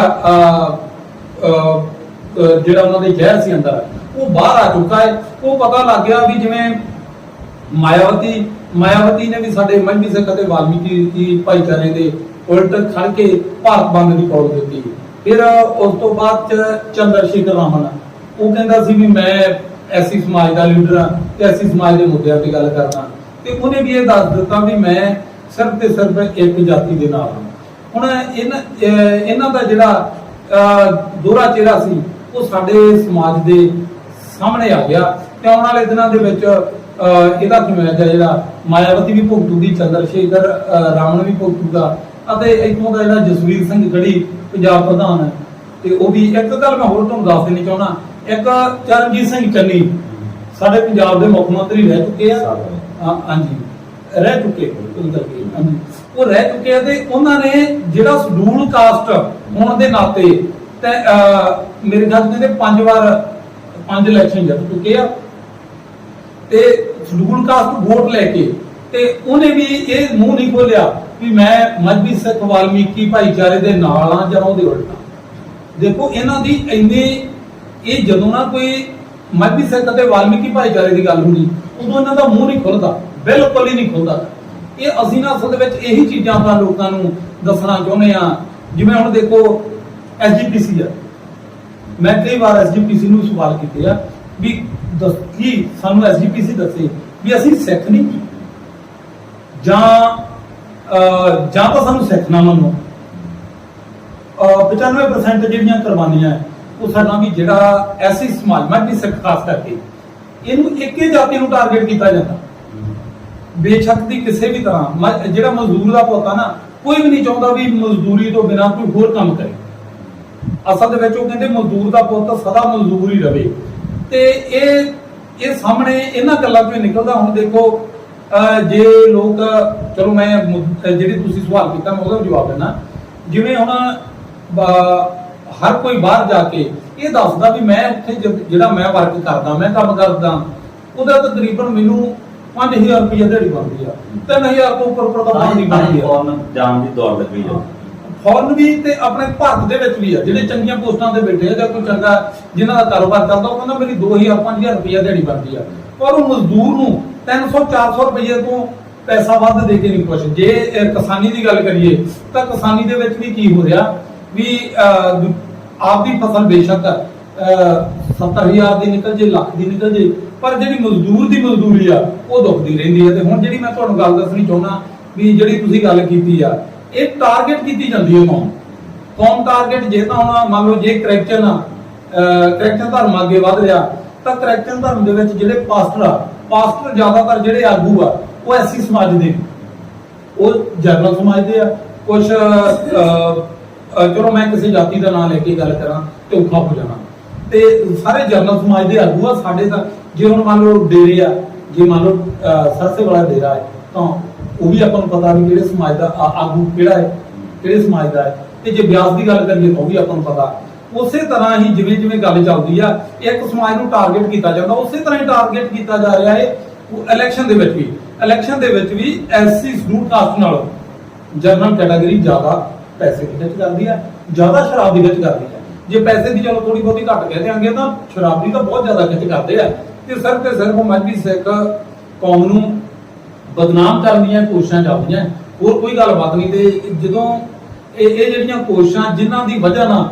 ਜਿਹੜਾ ਉਹਨਾਂ ਦੇ ਜ਼ਹਿਰ ਸੀ ਅੰਦਰ ਉਹ ਬਾਹਰ ਆ ਚੁੱਕਾ ਹੈ। ਉਹ ਪਤਾ ਲੱਗ ਗਿਆ ਵੀ ਜਿਵੇਂ ਮਾਇਆਵਤੀ ਮਾਇਆਵਤੀ ਨੇ ਵੀ ਸਾਡੇ ਮਜਬੀ ਸਿੱਖ ਅਤੇ ਵਾਲਮੀਕੀ ਦੀ ਭਾਈਚਾਰੇ ਦੇ ਉਲਟ ਖੜ ਕੇ ਭਾਰਤ ਬੰਦ ਦੀ ਕੌਲ ਦਿੱਤੀ। ਫਿਰ ਉਸ ਤੋਂ ਬਾਅਦ ਚੰਦਰ ਸ਼ੇਖਰ ਰਾਮਨ। ਉਹ ਕਹਿੰਦਾ ਸੀ ਵੀ ਮੈਂ ਐਸੀ ਸਮਾਜ ਦਾ ਲੀਡਰ ਹਾਂ ਤੇ ਐਸੀ ਸਮਾਜ ਦੇ ਮੁੱਦਿਆਂ ਤੇ ਗੱਲ ਕਰਦਾ। ਤੇ ਉਹਨੇ ਵੀ ਇਹ ਦੱਸ ਦਿੱਤਾ ਵੀ ਮੈਂ ਸਿਰਫ ਤੇ ਸਿਰਫ ਇੱਕ ਜਾਤੀ ਦੇ ਨਾਲ ਹਾਂ। ਹੁਣ ਇਹਨਾਂ ਇਹਨਾਂ ਦਾ ਜਿਹੜਾ ਦੋਰਾ ਚਿਹਰਾ ਸੀ, ਉਹ ਸਾਡੇ ਸਮਾਜ ਦੇ ਸਾਹਮਣੇ ਆ ਗਿਆ। ਤੇ ਆਉਣ ਵਾਲੇ ਦਿਨਾਂ ਦੇ ਵਿੱਚ ਇਹਦਾ ਹੈ ਜਿਹੜਾ? ਮਾਇਆਵਤੀ ਵੀ ਭੁਗਤੂਗੀ ਚੰਦਰ ਸ਼ੇਖਰ ਰਾਵਣ ਵੀ ਭੁਗਤੂਗਾ ਅਤੇ ਇੱਥੋਂ ਦਾ ਜਿਹੜਾ ਜਸਵੀਰ ਸਿੰਘ ਗੜੀ ਪੰਜਾਬ ਪ੍ਰਧਾਨ ਹੈ ਤੇ ਉਹ ਵੀ ਇੱਕ ਗੱਲ ਮੈਂ ਹੋਰ ਤੁਹਾਨੂੰ ਦੱਸ ਦੇਣੀ ਚਾਹੁੰਦਾ। ਇੱਕ ਚਰਨਜੀਤ ਸਿੰਘ ਚੰਨੀ ਸਾਡੇ ਪੰਜਾਬ ਦੇ ਮੁੱਖ ਮੰਤਰੀ ਰਹਿ ਚੁੱਕੇ ਆ। ਹਾਂਜੀ। ਰਹਿ ਚੁੱਕੇ ਉਹ ਕਰਕੇ ਹਾਂਜੀ। ਉਹ ਰਹਿ ਚੁੱਕੇ ਆ ਤੇ ਉਹਨਾਂ ਨੇ ਜਿਹੜਾ ਸ਼ਡਿਊਲ ਕਾਸਟ ਹੋਣ ਦੇ ਨਾਤੇ ਤੇ ਮੇਰੇ ਖਿਆਲ ਕਹਿੰਦੇ ਪੰਜ ਵਾਰ ਪੰਜ ਇਲੈਕਸ਼ਨ ਜਿੱਤ ਚੁੱਕੇ ਆ। ਤੇ ਸ਼ਡਿਊਲ ਕਾਸਟ ਵੋਟ ਲੈ ਕੇ ਤੇ ਉਹਨੇ ਵੀ ਇਹ ਮੂੰਹ ਨਹੀਂ ਖੋਲਿਆ ਵੀ ਮੈਂ ਮਜਬੀ ਸਿੱਖ ਵਾਲਮੀਕੀ ਭਾਈਚਾਰੇ ਦੇ ਨਾਲ ਆ ਜਾਂ ਉਹਦੇ ਉਲਟ ਦੇਖੋ, ਇਹਨਾਂ ਦੀ ਇੰਨੇ ਇਹ ਜਦੋਂ ਨਾ ਕੋਈ ਮਜਬੀ ਸਿੱਖ ਅਤੇ ਵਾਲਮੀਕੀ ਭਾਈਚਾਰੇ ਦੀ ਗੱਲ ਹੁੰਦੀ, ਉਦੋਂ ਇਹਨਾਂ ਦਾ ਮੂੰਹ ਨਹੀਂ ਖੁੱਲਦਾ, ਬਿਲਕੁਲ ਹੀ ਨਹੀਂ ਖੁੱਲਦਾ। ਇਹ ਅਸੀਂ ਨਾ ਅਸਲ ਦੇ ਵਿੱਚ ਇਹੀ ਚੀਜ਼ਾਂ ਆਪਾਂ ਲੋਕਾਂ ਨੂੰ ਦੱਸਣਾ ਚਾਹੁੰਦੇ ਆ ਜਿਵੇਂ ਹੁਣ ਦੇਖੋ ਐਸਜੀਪੀਸੀ ਆ। ਮੈਂ ਕਈ ਵਾਰ ਐਸਜੀਪੀਸੀ ਨੂੰ ਸਵਾਲ ਕੀਤੇ ਆ ਵੀ ਦੱਸ ਸਾਨੂੰ ਐਸਜੀਪੀਸੀ ਦੱਸੇ ਵੀ ਅਸੀਂ ਸਿੱਖ ਨਹੀਂ। ਜਾਂ ਜਾਂ ਤਾਂ ਸਾਨੂੰ ਸਿੱਖ ਨਾ ਮੰਨੋ। 95% ਜਿਹੜੀਆਂ ਕੁਰਬਾਨੀਆਂ ਉਹ ਸਾਡਾ ਵੀ ਜਿਹੜਾ ਐਸੀ ਸਮਾਜ ਮੱਝੀ ਸਿੱਖ ਖਾਸ ਕਰਕੇ, ਇਹਨੂੰ ਇੱਕੇ ਜਾਤੀ ਨੂੰ ਟਾਰਗੇਟ ਕੀਤਾ ਜਾਂਦਾ। ਬੇਸ਼ੱਕ ਦੀ ਕਿਸੇ ਵੀ ਤਰ੍ਹਾਂ ਜਿਹੜਾ ਮਜ਼ਦੂਰ ਦਾ ਪੁੱਤ ਆ ਨਾ, ਕੋਈ ਵੀ ਨਹੀਂ ਚਾਹੁੰਦਾ ਵੀ ਮਜ਼ਦੂਰੀ ਤੋਂ ਬਿਨਾਂ ਕੋਈ ਹੋਰ ਕੰਮ ਕਰੇ। ਅਸਲ ਦੇ ਵਿੱਚ ਉਹ ਕਹਿੰਦੇ ਮਜ਼ਦੂਰ ਦਾ ਪੁੱਤ ਸਦਾ ਮਜ਼ਦੂਰ ਹੀ ਰਵੇ। ਤੇ ਇਹ ਇਹ ਸਾਹਮਣੇ ਇਹਨਾਂ ਗੱਲਾਂ ਤੋਂ ਨਿਕਲਦਾ। ਹੁਣ ਦੇਖੋ ਜੇ ਲੋਕ ਚਲੋ ਮੈਂ ਜਿਹੜੀ ਤੁਸੀਂ ਸਵਾਲ ਕੀਤਾ ਮੈਂ ਉਹਦਾ ਜਵਾਬ ਦਿੰਦਾ। ਜਿਵੇਂ ਹੁਣ ਹਰ ਕੋਈ ਬਾਹਰ ਜਾ ਕੇ ਇਹ ਦੱਸਦਾ ਵੀ ਮੈਂ ਉੱਥੇ ਜਿਹੜਾ ਮੈਂ ਵਰਕ ਕਰਦਾ ਮੈਂ ਕੰਮ ਕਰਦਾ ਉਹਦਾ ਤਕਰੀਬਨ ਮੈਨੂੰ 5000 ਰੁਪਏ ਦਿਹਾੜੀ ਬਣਦੀ ਆ। 3000 ਤੋਂ ਉੱਪਰ ਉੱਪਰ ਤਾਂ ਤਾਂ ਬਣਦੀ ਹੀ ਬਣਦੀ ਆ। ਜਾਣ ਦੀ ਦੌੜ ਲੱਗੀ ਹੈ। ਫੌਰਨ ਵੀ ਤੇ ਆਪਣੇ ਭਾਰਤ ਦੇ ਵਿੱਚ ਵੀ ਆ ਜਿਹੜੇ ਚੰਗੀਆਂ ਪੋਸਟਾਂ ਤੇ ਬੈਠੇ ਆ ਜਾਂ ਕੋਈ ਚੰਗਾ ਜਿਨ੍ਹਾਂ ਦਾ ਕਾਰੋਬਾਰ ਚੱਲਦਾ ਉਹ ਕਹਿੰਦਾ ਮੇਰੀ 2000 5000 ਰੁਪਏ ਦਿਹਾੜੀ ਬਣਦੀ ਆ। ਪਰ ਉਹ ਮਜ਼ਦੂਰ ਨੂੰ 300 400 ਰੁਪਏ ਤੋਂ ਪੈਸਾ ਵੱਧ ਦੇ ਕੇ ਨਹੀਂ ਕੁਛ ਜੇ ਕਿਸਾਨੀ ਦੀ ਗੱਲ ਕਰੀਏ ਤਾਂ ਕਿਸਾਨੀ ਦੇ ਵਿੱਚ ਵੀ ਕੀ ਹੋ ਰਿਹਾ ਵੀ ਅਹ, ਆਪਦੀ ਫਸਲ ਬੇਸ਼ੱਕ ਅਹ, 70000 ਦੀ ਨਿਕਲ ਜੇ ਲੱਖ ਦੀ ਨਿਕਲ ਜੇ ਪਰ ਜਿਹੜੀ ਮਜ਼ਦੂਰ ਦੀ ਮਜ਼ਦੂਰੀ ਆ ਉਹ ਦੁਖਦੀ ਰਹਿੰਦੀ ਹੈ ਤੇ ਹੁਣ ਜਿਹੜੀ ਮੈਂ ਤੁਹਾਨੂੰ ਗੱਲ ਦੱਸਣੀ ਚਾਹੁੰਦਾ ਵੀ ਜਿਹੜੀ ਤੁਸੀਂ ਗੱਲ ਕੀਤੀ ਆ ਇਹ ਟਾਰਗੇਟ ਕੀਤੀ ਜਾਂਦੀ ਹੈ ਕੌਮ। ਕੌਮ ਟਾਰਗੇਟ ਜੇ ਤਾਂ ਹੁਣ ਮੰਨ ਲਓ ਜੇ ਕ੍ਰਿਸਚਨ ਕ੍ਰਿਸਚਨ ਧਰਮ ਅੱਗੇ ਵਧ ਰਿਹਾ ਤਾਂ ਕ੍ਰਿਸਚਨ ਧਰਮ ਦੇ ਵਿੱਚ ਜਿਹੜੇ ਪਾਸਟਰ ਆ ਪਾਸਟਰ ਜ਼ਿਆਦਾਤਰ ਜਿਹੜੇ ਆਗੂ ਆ ਉਹ ਐਸੀ ਸਮਾਜ ਦੇ। ਉਹ ਜਰਨਲ ਸਮਾਜ ਦੇ ਆ ਕੁਝ ਚਲੋ ਮੈਂ ਕਿਸੇ ਜਾਤੀ ਦਾ ਨਾਮ ਲੈ ਕੇ ਗੱਲ ਕਰਾਂ ਤੇ ਔਖਾ ਹੋ ਜਾਣਾ। ਤੇ ਸਾਰੇ ਜਰਨਲ ਸਮਾਜ ਦੇ ਆਗੂ ਆ ਸਾਡੇ ਤਾਂ ਜੇ ਹੁਣ ਮੰਨ ਲਓ ਡੇਰੇ ਆ ਜੇ ਮੰਨ ਲਓ ਅਹ, ਸਰਸੇ ਵਾਲਾ ਡੇਰਾ ਹੈ ਤਾਂ ਉਹ ਵੀ ਆਪਾਂ ਨੂੰ ਪਤਾ ਵੀ ਕਿਹੜੇ ਸਮਾਜ ਦਾ ਆ- ਆਗੂ ਕਿਹੜਾ ਹੈ, ਕਿਹੜੇ ਸਮਾਜ ਦਾ ਹੈ। ਤੇ ਜੇ ਬਿਆਸ ਦੀ ਗੱਲ ਕਰੀਏ ਤਾਂ ਉਹ ਵੀ ਆਪਾਂ ਨੂੰ ਪਤਾ। ਉਸੇ ਤਰ੍ਹਾਂ ਹੀ ਜਿਵੇਂ ਜਿਵੇਂ ਗੱਲ ਚੱਲਦੀ ਆ, ਇੱਕ ਸਮਾਜ ਨੂੰ ਟਾਰਗੇਟ ਕੀਤਾ ਜਾਂਦਾ। ਉਸੇ ਤਰ੍ਹਾਂ ਹੀ ਟਾਰਗੇਟ ਕੀਤਾ ਜਾ ਰਿਹਾ ਹੈ ਇਲੈਕਸ਼ਨ ਦੇ ਵਿੱਚ ਵੀ। ਇਲੈਕਸ਼ਨ ਦੇ ਵਿੱਚ ਵੀ ਐਸਸੀ ਸ਼ਡਿਊਲ ਕਾਸਟ ਨਾਲੋਂ ਜਨਰਲ ਕੈਟਾਗਰੀ ਜ਼ਿਆਦਾ ਪੈਸੇ ਦੀ ਖਿੱਚ ਕਰਦੀ ਹੈ ਜ਼ਿਆਦਾ ਸ਼ਰਾਬ ਦੀ ਖਿੱਚ ਕਰਦੀ ਹੈ ਜੇ ਪੈਸੇ ਦੀ ਚਲੋ ਥੋੜੀ ਬਹੁਤੀ ਘੱਟ ਕਹਿ ਦਿਆਂਗੇ ਤਾਂ ਸ਼ਰਾਬ ਦੀ ਤਾਂ ਬਹੁਤ ਜ਼ਿਆਦਾ ਖਿੱਚ ਕਰਦੇ ਆ। ਤੇ ਸਿਰਫ ਤੇ ਸਿਰਫ ਮਜਬੀ ਸਿੱਖ ਕੌਮ ਨੂੰ ਬਦਨਾਮ ਕਰਨ ਦੀਆਂ ਕੋਸ਼ਿਸ਼ਾਂ ਚੱਲਦੀਆਂ ਹੋਰ ਕੋਈ ਗੱਲਬਾਤ ਨਹੀਂ ਤੇ ਜਦੋਂ ਇਹ ਇਹ ਜਿਹੜੀਆਂ ਕੋਸ਼ਿਸ਼ਾਂ ਜਿਨ੍ਹਾਂ ਦੀ ਵਜ੍ਹਾ ਨਾਲ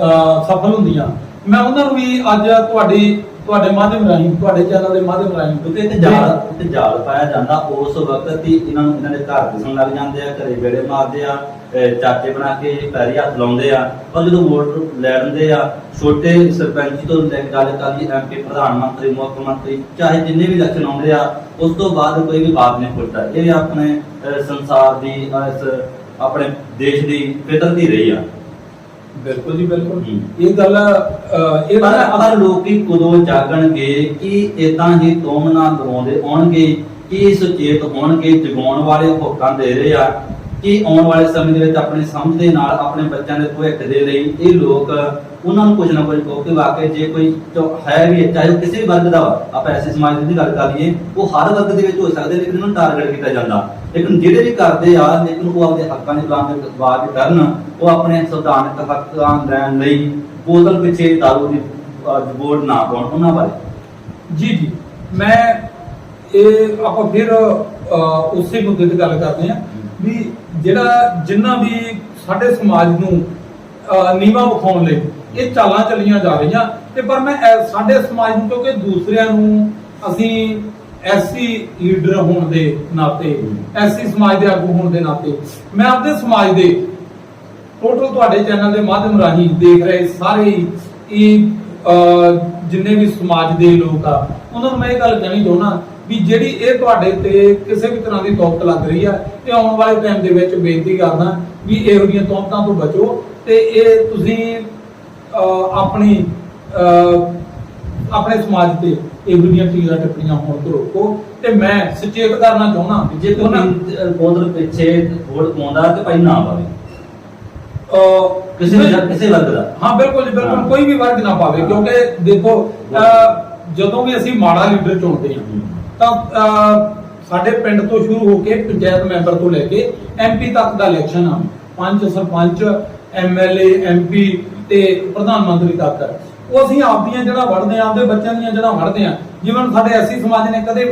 ਅਹ, ਸਫਲ ਹੁੰਦੀਆਂ ਮੈਂ ਉਹਨਾਂ ਨੂੰ ਵੀ ਅੱਜ ਤੁਹਾਡੀ ਤੁਹਾਡੇ ਮਾਧਿਅਮ ਰਾਹੀਂ ਤੁਹਾਡੇ ਚੈਨਲ ਦੇ ਮਾਧਿਅਮ ਰਾਹੀਂ। ਕਿਉਂਕਿ ਇੱਥੇ ਜਾਲ ਇੱਥੇ ਜਾਲ ਪਾਇਆ ਜਾਂਦਾ। ਉਸ ਵਕਤ ਹੀ ਇਹਨਾਂ ਨੂੰ ਇਹਨਾਂ ਦੇ ਘਰ ਦਿਸਣ ਲੱਗ ਜਾਂਦੇ ਆ ਘਰੇ ਵੇੜੇ ਮਾਰਦੇ ਆ ਚਾਚੇ ਬਣਾ ਕੇ ਪੈਰੀ ਹੱਥ ਲਾਉਂਦੇ ਆ। ਪਰ ਜਦੋਂ ਵੋਟ ਲੈ ਲੈਂਦੇ ਆ ਛੋਟੇ ਸਰਪੰਚ ਤੋਂ ਲੈ ਕੇ ਗੱਲ ਕਾਲੀ ਐਮਪੀ ਪ੍ਰਧਾਨ ਮੰਤਰੀ ਮੁੱਖ ਮੰਤਰੀ ਚਾਹੇ ਜਿੰਨੇ ਵੀ ਇਲੈਕਸ਼ਨ ਆਉਂਦੇ ਆ ਉਸ ਤੋਂ ਬਾਅਦ ਕੋਈ ਵੀ ਬਾਤ ਨਹੀਂ ਪੁੱਛਦਾ। ਇਹ ਆਪਣੇ ਸੰਸਾਰ ਦੀ ਆਪਣੇ ਦੇਸ਼ ਦੀ ਫਿਤਰਤ ਹੀ ਰਹੀ ਆ। ਬਿਲਕੁਲ ਜੀ ਬਿਲਕੁਲ। ਇਹ ਗੱਲ ਇਹ ਪਰ ਅਗਰ ਲੋਕੀ ਕਦੋਂ ਜਾਗਣਗੇ ਕਿ ਇਦਾਂ ਹੀ ਤੋਮ ਨਾ ਦਵਾਉਂਦੇ ਆਉਣਗੇ ਕਿ ਸੁਚੇਤ ਹੋਣਗੇ ਜਗਾਉਣ ਵਾਲੇ ਹੁਕਮ ਦੇ ਰਹੇ ਆ ਕਿ ਆਉਣ ਵਾਲੇ ਸਮੇਂ ਦੇ ਵਿੱਚ ਆਪਣੇ ਸਮਝ ਦੇ ਨਾਲ ਆਪਣੇ ਬੱਚਿਆਂ ਦੇ ਭਵਿੱਖ ਦੇ ਲਈ ਇਹ ਲੋਕ ਉਹਨਾਂ ਨੂੰ ਕੁਝ ਨਾ ਕੁਝ ਕਹੋ ਕਿ ਵਾਕਈ ਜੇ ਕੋਈ ਹੈ ਵੀ ਚਾਹੇ ਕਿਸੇ ਵੀ ਵਰਗ ਦਾ ਆਪਾਂ ਐਸੇ ਸਮਾਜ ਦੀ ਗੱਲ ਕਰ ਲਈਏ ਉਹ ਹਰ ਵਰਗ ਦੇ ਵਿੱਚ ਹੋ ਸਕਦੇ ਲੇਕਿਨ ਉਹਨਾਂ ਨੂੰ ਟਾਰਗੇਟ ਕੀਤਾ ਜਾਂਦਾ। ਲੇਕਿਨ ਜਿਹੜੇ ਵੀ ਕਰਦੇ ਆ ਲੇਕਿਨ ਉਹ ਆਪਣੇ ਹੱਕਾਂ ਦੀ ਬੁਲੰਦ ਆਵਾਜ਼ ਕਰਨ ਉਹ ਆਪਣੇ ਸੰਵਿਧਾਨਕ ਹੱਕਾਂ ਲੈਣ ਲਈ ਬੋਤਲ ਪਿੱਛੇ ਦਾਰੂ ਦੀ ਅਹ, ਵੋਟ ਨਾ ਪਾਉਣ ਉਹਨਾਂ ਬਾਰੇ। ਜੀ ਜੀ। ਮੈਂ ਇਹ ਆਪਾਂ ਫਿਰ ਉਸੇ ਮੁੱਦੇ ਤੇ ਗੱਲ ਕਰਦੇ ਹਾਂ। ਵੀ ਜਿਹੜਾ ਜਿੰਨਾ ਵੀ ਸਾਡੇ ਸਮਾਜ ਨੂੰ ਅਹ, ਵਿਖਾਉਣ ਲਈ ਇਹ ਚਾਲਾਂ ਚੱਲੀਆਂ ਜਾ ਰਹੀਆਂ। ਤੇ ਪਰ ਮੈਂ ਸਾਡੇ ਸਮਾਜ ਨੂੰ ਕਿਉਂਕਿ ਦੂਸਰਿਆਂ ਨੂੰ ਅਸੀਂ ਐਸੀ ਲੀਡਰ ਹੋਣ ਦੇ ਨਾਤੇ ਐਸੀ ਸਮਾਜ ਦੇ ਆਗੂ ਹੋਣ ਦੇ ਨਾਤੇ ਮੈਂ ਆਪਦੇ ਸਮਾਜ ਦੇ ਟੋਟਲ ਤੁਹਾਡੇ ਚੈਨਲ ਦੇ ਮਾਧਿਅਮ ਰਾਹੀਂ ਦੇਖ ਰਹੇ ਸਾਰੇ ਇਹ ਜਿੰਨੇ ਵੀ ਸਮਾਜ ਦੇ ਲੋਕ ਆ ਉਹਨਾਂ ਨੂੰ ਮੈਂ ਇਹ ਗੱਲ ਕਹਿਣੀ ਚਾਹੁੰਦਾ ਵੀ ਜਿਹੜੀ ਇਹ ਤੁਹਾਡੇ ਤੇ ਕਿਸੇ ਵੀ ਤਰ੍ਹਾਂ ਦੀ ਤੋਕਤ ਲੱਗ ਰਹੀ ਆ ਤੇ ਆਉਣ ਵਾਲੇ ਟਾਈਮ ਦੇ ਵਿੱਚ ਬੇਨਤੀ ਕਰਦਾ ਵੀ ਇਹੋ ਜਿਹੀਆਂ ਤੋਕਤਾਂ ਤੋਂ ਬਚੋ ਤੇ ਇਹ ਤੁਸੀਂ ਆਪਣੀ ਆਪਣੇ ਸਮਾਜ ਤੇ ਇਹੋ ਜਿਹੀਆਂ ਟੀਲਾ ਟਿੱਪਣੀਆਂ ਹੋਣ ਤੋਂ ਰੋਕੋ। ਤੇ ਮੈਂ ਸੁਚੇਤ ਕਰਨਾ ਚਾਹੁੰਦਾ ਜੇ ਕੋਈ ਉਹਨਾਂ- ਅਹ, ਬੋਤਲ ਪਿੱਛੇ ਵੋਟ ਪਾਉਂਦਾ ਤੇ ਭਾਈ ਨਾ ਪਾਵੇ। ਕਿਸੇ ਵੀ ਕਿਸੇ ਵਰਗ ਦਾ। ਹਾਂ ਬਿਲਕੁਲ ਜੀ ਬਿਲਕੁਲ। ਕੋਈ ਵੀ ਵਰਗ ਨਾ ਪਾਵੇ ਕਿਉਂਕਿ ਦੇਖੋ ਜਦੋਂ ਵੀ ਅਸੀਂ ਮਾੜਾ ਲੀਡਰ ਚੁਣਦੇ ਹਾਂ। ਤਾਂ ਸਾਡੇ ਪਿੰਡ ਤੋਂ ਸ਼ੁਰੂ ਹੋ ਕੇ ਪੰਚਾਇਤ ਮੈਂਬਰ ਤੋਂ ਲੈ ਕੇ ਐਮਪੀ ਤੱਕ ਦਾ ਇਲੈਕਸ਼ਨ ਆ। ਪੰਚ ਸਰਪੰਚ ਐਮਐਲਏ ਐਮਪੀ ਤੇ ਪ੍ਰਧਾਨ ਮੰਤਰੀ ਤੱਕ। ਉਹ ਅਸੀਂ ਆਪਦੀਆਂ ਜਿਹੜਾ ਵੜਦੇ ਆ ਆਪਦੇ ਬੱਚਿਆਂ ਦੀਆਂ ਜਿਹੜਾ ਵੜਦੇ ਆ ਜਿਵੇਂ ਸਾਡੇ ਐਸੀ ਸਮਾਜ ਨੇ ਕਦੇ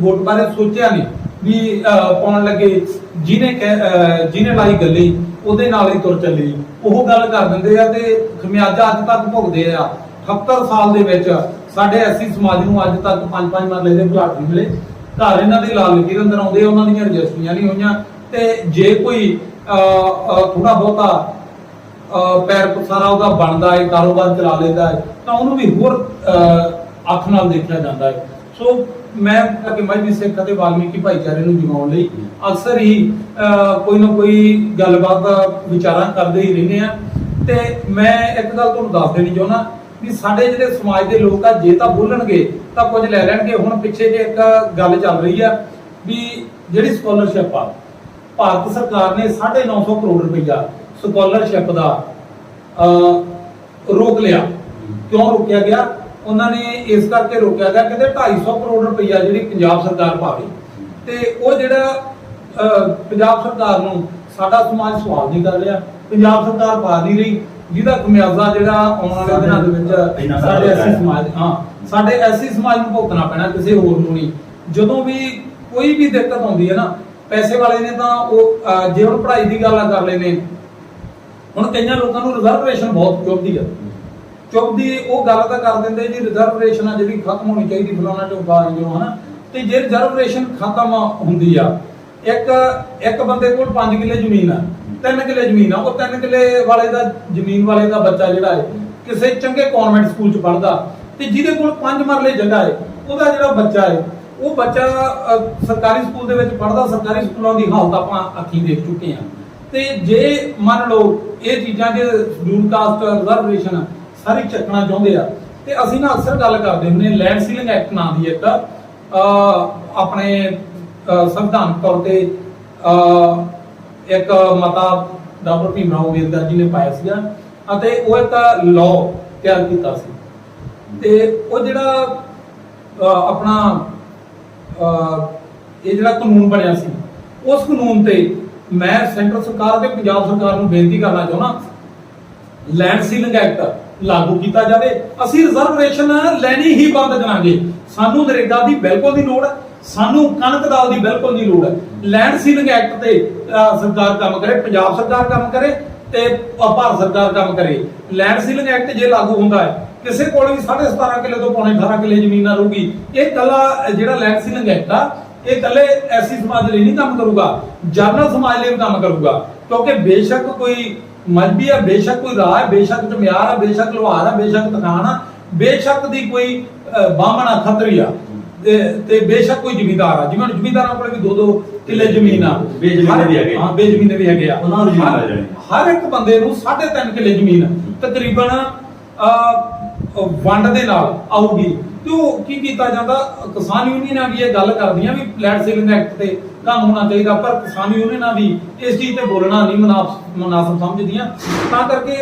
ਵੋਟ ਬਾਰੇ ਸੋਚਿਆ ਨਹੀਂ ਵੀ ਅਹ, ਪਾਉਣ ਲੱਗੇ ਜਿਹਨੇ ਕਹਿ- ਜਿਹਨੇ ਲਾਈ ਗੱਲੀ ਉਹਦੇ ਨਾਲ ਹੀ ਤੁਰ ਚੱਲੀ। ਉਹ ਗੱਲ ਕਰ ਦਿੰਦੇ ਆ ਤੇ ਖਮਿਆਜਾ ਅੱਜ ਤੱਕ ਭੁਗਦੇ ਆ। 78 ਸਾਲ ਦੇ ਵਿੱਚ ਸਾਡੇ ਐਸੀ ਸਮਾਜ ਨੂੰ ਅੱਜ ਤੱਕ ਪੰਜ ਪੰਜ ਮਰਲੇ ਦੇ ਪਲਾਟ ਨਹੀਂ ਮਿਲੇ। ਘਰ ਇਹਨਾਂ ਦੇ ਲਾਲ ਲਕੀਰ ਅੰਦਰ ਆਉਂਦੇ, ਉਹਨਾਂ ਦੀਆਂ ਰਜਿਸਟਰੀਆਂ ਨਹੀਂ ਹੋਈਆਂ। ਤੇ ਜੇ ਕੋਈ ਥੋੜਾ ਬਹੁਤਾ ਪੈਰ ਪਸਾਰਾ ਉਹਦਾ ਬਣਦਾ ਹੈ, ਕਾਰੋਬਾਰ ਚਲਾ ਲੈਂਦਾ ਹੈ, ਤਾਂ ਉਹਨੂੰ ਵੀ ਹੋਰ ਅੱਖ ਨਾਲ ਦੇਖਿਆ ਜਾਂਦਾ ਹੈ। ਸੋ ਮੈਂ ਕਿ ਮਜਬੀ ਸਿੱਖ ਅਤੇ ਵਾਲਮੀਕੀ ਭਾਈਚਾਰੇ ਨੂੰ ਜਗਾਉਣ ਲਈ ਅਕਸਰ ਹੀ ਕੋਈ ਨਾ ਕੋਈ ਗੱਲਬਾਤ ਵਿਚਾਰਾਂ ਕਰਦੇ ਹੀ ਰਹਿੰਦੇ ਆ ਤੇ ਮੈਂ ਇੱਕ ਗੱਲ ਤੁਹਾਨੂੰ ਦੱਸ ਦੇਣੀ ਚਾਹੁੰਦਾ ਵੀ ਸਾਡੇ ਜਿਹੜੇ ਸਮਾਜ ਦੇ ਲੋਕ ਆ, ਜੇ ਤਾਂ ਬੋਲਣਗੇ ਤਾਂ ਕੁਝ ਲੈ ਲੈਣਗੇ। ਹੁਣ ਪਿੱਛੇ ਜੇ ਇੱਕ ਗੱਲ ਚੱਲ ਰਹੀ ਆ ਵੀ ਜਿਹੜੀ ਸਕਾਲਰਸ਼ਿਪ ਆ, ਭਾਰਤ ਸਰਕਾਰ ਨੇ 950 ਕਰੋੜ ਰੁਪਈਆ ਸਕਾਲਰਸ਼ਿਪ ਦਾ ਰੋਕ ਲਿਆ। ਕਿਉਂ ਰੋਕਿਆ ਗਿਆ? ਉਹਨਾਂ ਨੇ ਇਸ ਕਰਕੇ ਰੋਕਿਆ ਗਿਆ ਕਹਿੰਦੇ 250 ਕਰੋੜ ਰੁਪਈਆ ਜਿਹੜੀ ਪੰਜਾਬ ਸਰਕਾਰ ਪਾਵੇ। ਤੇ ਉਹ ਜਿਹੜਾ ਪੰਜਾਬ ਸਰਕਾਰ ਨੂੰ ਸਾਡਾ ਸਮਾਜ ਸਵਾਲ ਨਹੀਂ ਕਰ ਰਿਹਾ। ਪੰਜਾਬ ਸਰਕਾਰ ਪਾ ਨਹੀਂ ਰਹੀ। ਜਿਹਦਾ ਖਮਿਆਜ਼ਾ ਜਿਹੜਾ ਆਉਣ ਵਾਲੇ ਦਿਨਾਂ ਦੇ ਵਿੱਚ ਸਾਡੇ ਐਸੀ। ਸਮਾਜ ਹਾਂ ਸਾਡੇ ਐਸੀ ਸਮਾਜ ਨੂੰ ਭੁਗਤਣਾ ਪੈਣਾ ਕਿਸੇ ਹੋਰ ਨੂੰ ਨਹੀਂ। ਜਦੋਂ ਵੀ ਕੋਈ ਵੀ ਦਿੱਕਤ ਆਉਂਦੀ ਹੈ ਨਾ ਪੈਸੇ ਵਾਲੇ ਨੇ ਤਾਂ ਉਹ ਜੇ ਹੁਣ ਪੜ੍ਹਾਈ ਦੀ ਗੱਲ ਕਰ ਲੈਨੇ ਹੁਣ ਕਈਆਂ ਲੋਕਾਂ ਨੂੰ ਰਿਜ਼ਰਵੇਸ਼ਨ ਬਹੁਤ ਚੁੱਭਦੀ ਆ। ਚੁੱਭਦੀ ਉਹ ਗੱਲ ਤਾਂ ਕਰ ਦਿੰਦੇ ਜੀ ਰਿਜ਼ਰਵੇਸ਼ਨ ਆ ਜਿਹੜੀ ਖਤਮ ਹੋਣੀ ਚਾਹੀਦੀ ਫਲਾਣਾ ਚੌਕਾ ਜੋ ਹਨਾ। ਤੇ ਜੇ ਰਿਜ਼ਰਵੇਸ਼ਨ ਖਤਮ ਹੁੰਦੀ ਆ ਇੱਕ ਇੱਕ ਬੰਦੇ ਕੋਲ 5 ਕਿੱਲੇ ਜ਼ਮੀਨ ਆ 3 ਕਿੱਲੇ ਜ਼ਮੀਨ ਆ, ਉਹ 3 ਕਿੱਲੇ ਵਾਲੇ ਦਾ, ਜ਼ਮੀਨ ਵਾਲੇ ਦਾ ਬੱਚਾ ਜਿਹੜਾ ਹੈ ਕਿਸੇ ਚੰਗੇ ਕਨਵੈਂਟ ਸਕੂਲ ਚ ਪੜ੍ਹਦਾ ਤੇ ਜਿਹਦੇ ਕੋਲ 5 ਮਰਲੇ ਜਗ੍ਹਾ ਹੈ ਉਹਦਾ ਜਿਹੜਾ ਬੱਚਾ ਹੈ ਉਹ ਬੱਚਾ ਸਰਕਾਰੀ ਸਕੂਲ ਦੇ ਵਿੱਚ ਪੜ੍ਹਦਾ, ਸਰਕਾਰੀ ਸਕੂਲਾਂ ਦੀ ਹਾਲਤ ਆਪਾਂ ਅੱਖੀਂ ਦੇਖ ਚੁੱਕੇ ਆ। ਤੇ ਜੇ ਮੰਨ ਲਓ, ਇਹ ਚੀਜ਼ਾਂ ਦੇ ਸ਼ਡਿਊਲ ਕਾਸਟ ਰਿਜ਼ਰਵੇਸ਼ਨ ਸਾਰੀ ਚੱਕਣਾ ਚਾਹੁੰਦੇ ਆ, ਤੇ ਅਸੀਂ ਨਾ ਅਕਸਰ ਗੱਲ ਕਰਦੇ ਹੁੰਦੇ ਲੈਂਡ ਸੀਲਿੰਗ ਐਕਟ ਨਾਂ ਦੀ ਇੱਕ ਆਪਣੇ ਸੰਵਿਧਾਨਕ ਤੌਰ ਤੇ ਅਹ, ਇੱਕ ਮਤਾ ਡਾਕਟਰ ਭੀਮ ਰਾਓ ਅੰਬੇਦਕਰ ਜੀ ਨੇ ਪਾਇਆ ਸੀਗਾ ਅਤੇ ਉਹ ਇੱਕ ਲਾਅ ਤਿਆਰ ਕੀਤਾ ਸੀ। ਤੇ ਉਹ ਜਿਹੜਾ ਆਪਣਾ ਇਹ ਜਿਹੜਾ ਕਾਨੂੰਨ ਬਣਿਆ ਸੀ ਉਸ ਕਾਨੂੰਨ ਤੇ ਮੈਂ ਸੈਂਟਰ ਸਰਕਾਰ ਤੇ ਪੰਜਾਬ ਸਰਕਾਰ ਨੂੰ ਬੇਨਤੀ ਕਰਨਾ ਚਾਹੁੰਦਾ ਲੈਂਡ ਸੀਲਿੰਗ ਐਕਟ ਲਾਗੂ ਕੀਤਾ ਜਾਵੇ। ਅਸੀਂ ਰਿਜ਼ਰਵੇਸ਼ਨ ਲੈਣੀ ਹੀ ਬੰਦ ਕਰਾਂਗੇ। ਸਾਨੂੰ ਨਰੇਗਾ ਦੀ ਬਿਲਕੁਲ ਦੀ ਲੋੜ ਹੈ। ਸਾਨੂੰ ਕਣਕ ਦਾ ਉਹਦੀ ਬਿਲਕੁਲ ਨਹੀਂ ਲੋੜ। ਹੈ ਲੈਂਡ ਸੀਲਿੰਗ ਐਕਟ ਤੇ ਸਰਕਾਰ ਕੰਮ ਕਰੇ ਪੰਜਾਬ ਸਰਕਾਰ ਕੰਮ ਕਰੇ ਤੇ ਭਾਰਤ ਸਰਕਾਰ ਕੰਮ ਕਰੇ। ਲੈਂਡ ਸੀਲਿੰਗ ਐਕਟ ਜੇ ਲਾਗੂ ਹੁੰਦਾ ਹੈ ਕਿਸੇ ਕੋਲ ਵੀ 17.5 ਕਿੱਲੇ ਤੋਂ ਪੌਣੇ 18 ਕਿੱਲੇ ਜ਼ਮੀਨ ਨਾ ਰਹੂਗੀ ਇਹ ਕੱਲਾ ਜਿਹੜਾ ਲੈਂਡ ਸੀਲਿੰਗ ਐਕਟ ਆ ਇਹ ਕੱਲੇ ਐਸੀ ਸਮਾਜ ਲਈ ਨਹੀਂ ਕੰਮ ਕਰੂਗਾ ਜਨਰਲ ਸਮਾਜ ਲਈ ਵੀ ਕੰਮ ਕਰੂਗਾ। ਕਿਉਂਕਿ ਬੇਸ਼ੱਕ ਕੋਈ ਮਜਬੀ ਆ ਬੇਸ਼ੱਕ ਕੋਈ ਰਾਹ ਹੈ ਬੇਸ਼ੱਕ ਚਮਿਆਰ ਆ ਬੇਸ਼ੱਕ ਲੋਹਾਰ ਆ ਬੇਸ਼ੱਕ ਤਖਾਨ ਆ ਬੇਸ਼ੱਕ ਦੀ ਕੋਈ ਅਹ, ਬਾਹਮਣ ਆ ਖੱਤਰੀ ਆ। ਤੇ ਤੇ ਬੇਸ਼ੱਕ ਕੋਈ ਜ਼ਿਮੀਂਦਾਰ ਆ ਜਿਵੇਂ ਜ਼ਿਮੀਂਦਾਰਾਂ ਕੋਲ ਵੀ ਦੋ ਦੋ ਕਿੱਲੇ ਜ਼ਮੀਨ ਆ ਬੇਜ਼ਮੀਨੇ ਵੀ ਹੈਗੇ। ਹਾਂ ਬੇਜ਼ਮੀਨੇ ਵੀ ਹੈਗੇ ਆ ਉਹਨਾਂ ਨੂੰ ਜ਼ਮੀਨ ਜਾਣੀ। ਹਰ ਇੱਕ ਬੰਦੇ ਨੂੰ 3.5 ਕਿੱਲੇ ਜ਼ਮੀਨ ਆ। ਤਕਰੀਬਨ ਵੰਡ ਦੇ ਨਾਲ ਆਊਗੀ ਤੇ ਉਹ ਕੀ ਕੀਤਾ ਜਾਂਦਾ ਕਿਸਾਨ ਯੂਨੀਅਨਾਂ ਵੀ ਇਹ ਗੱਲ ਕਰਦੀਆਂ ਵੀ ਲੈਂਡ ਸੀਲਿੰਗ ਐਕਟ ਤੇ ਕੰਮ ਹੋਣਾ ਚਾਹੀਦਾ ਪਰ ਕਿਸਾਨ ਯੂਨੀਅਨਾਂ ਵੀ ਇਸ ਚੀਜ਼ ਤੇ ਬੋਲਣਾ ਨਹੀਂ ਮੁਨਾਸਬ ਸਮਝਦੀਆਂ ਤਾਂ ਕਰਕੇ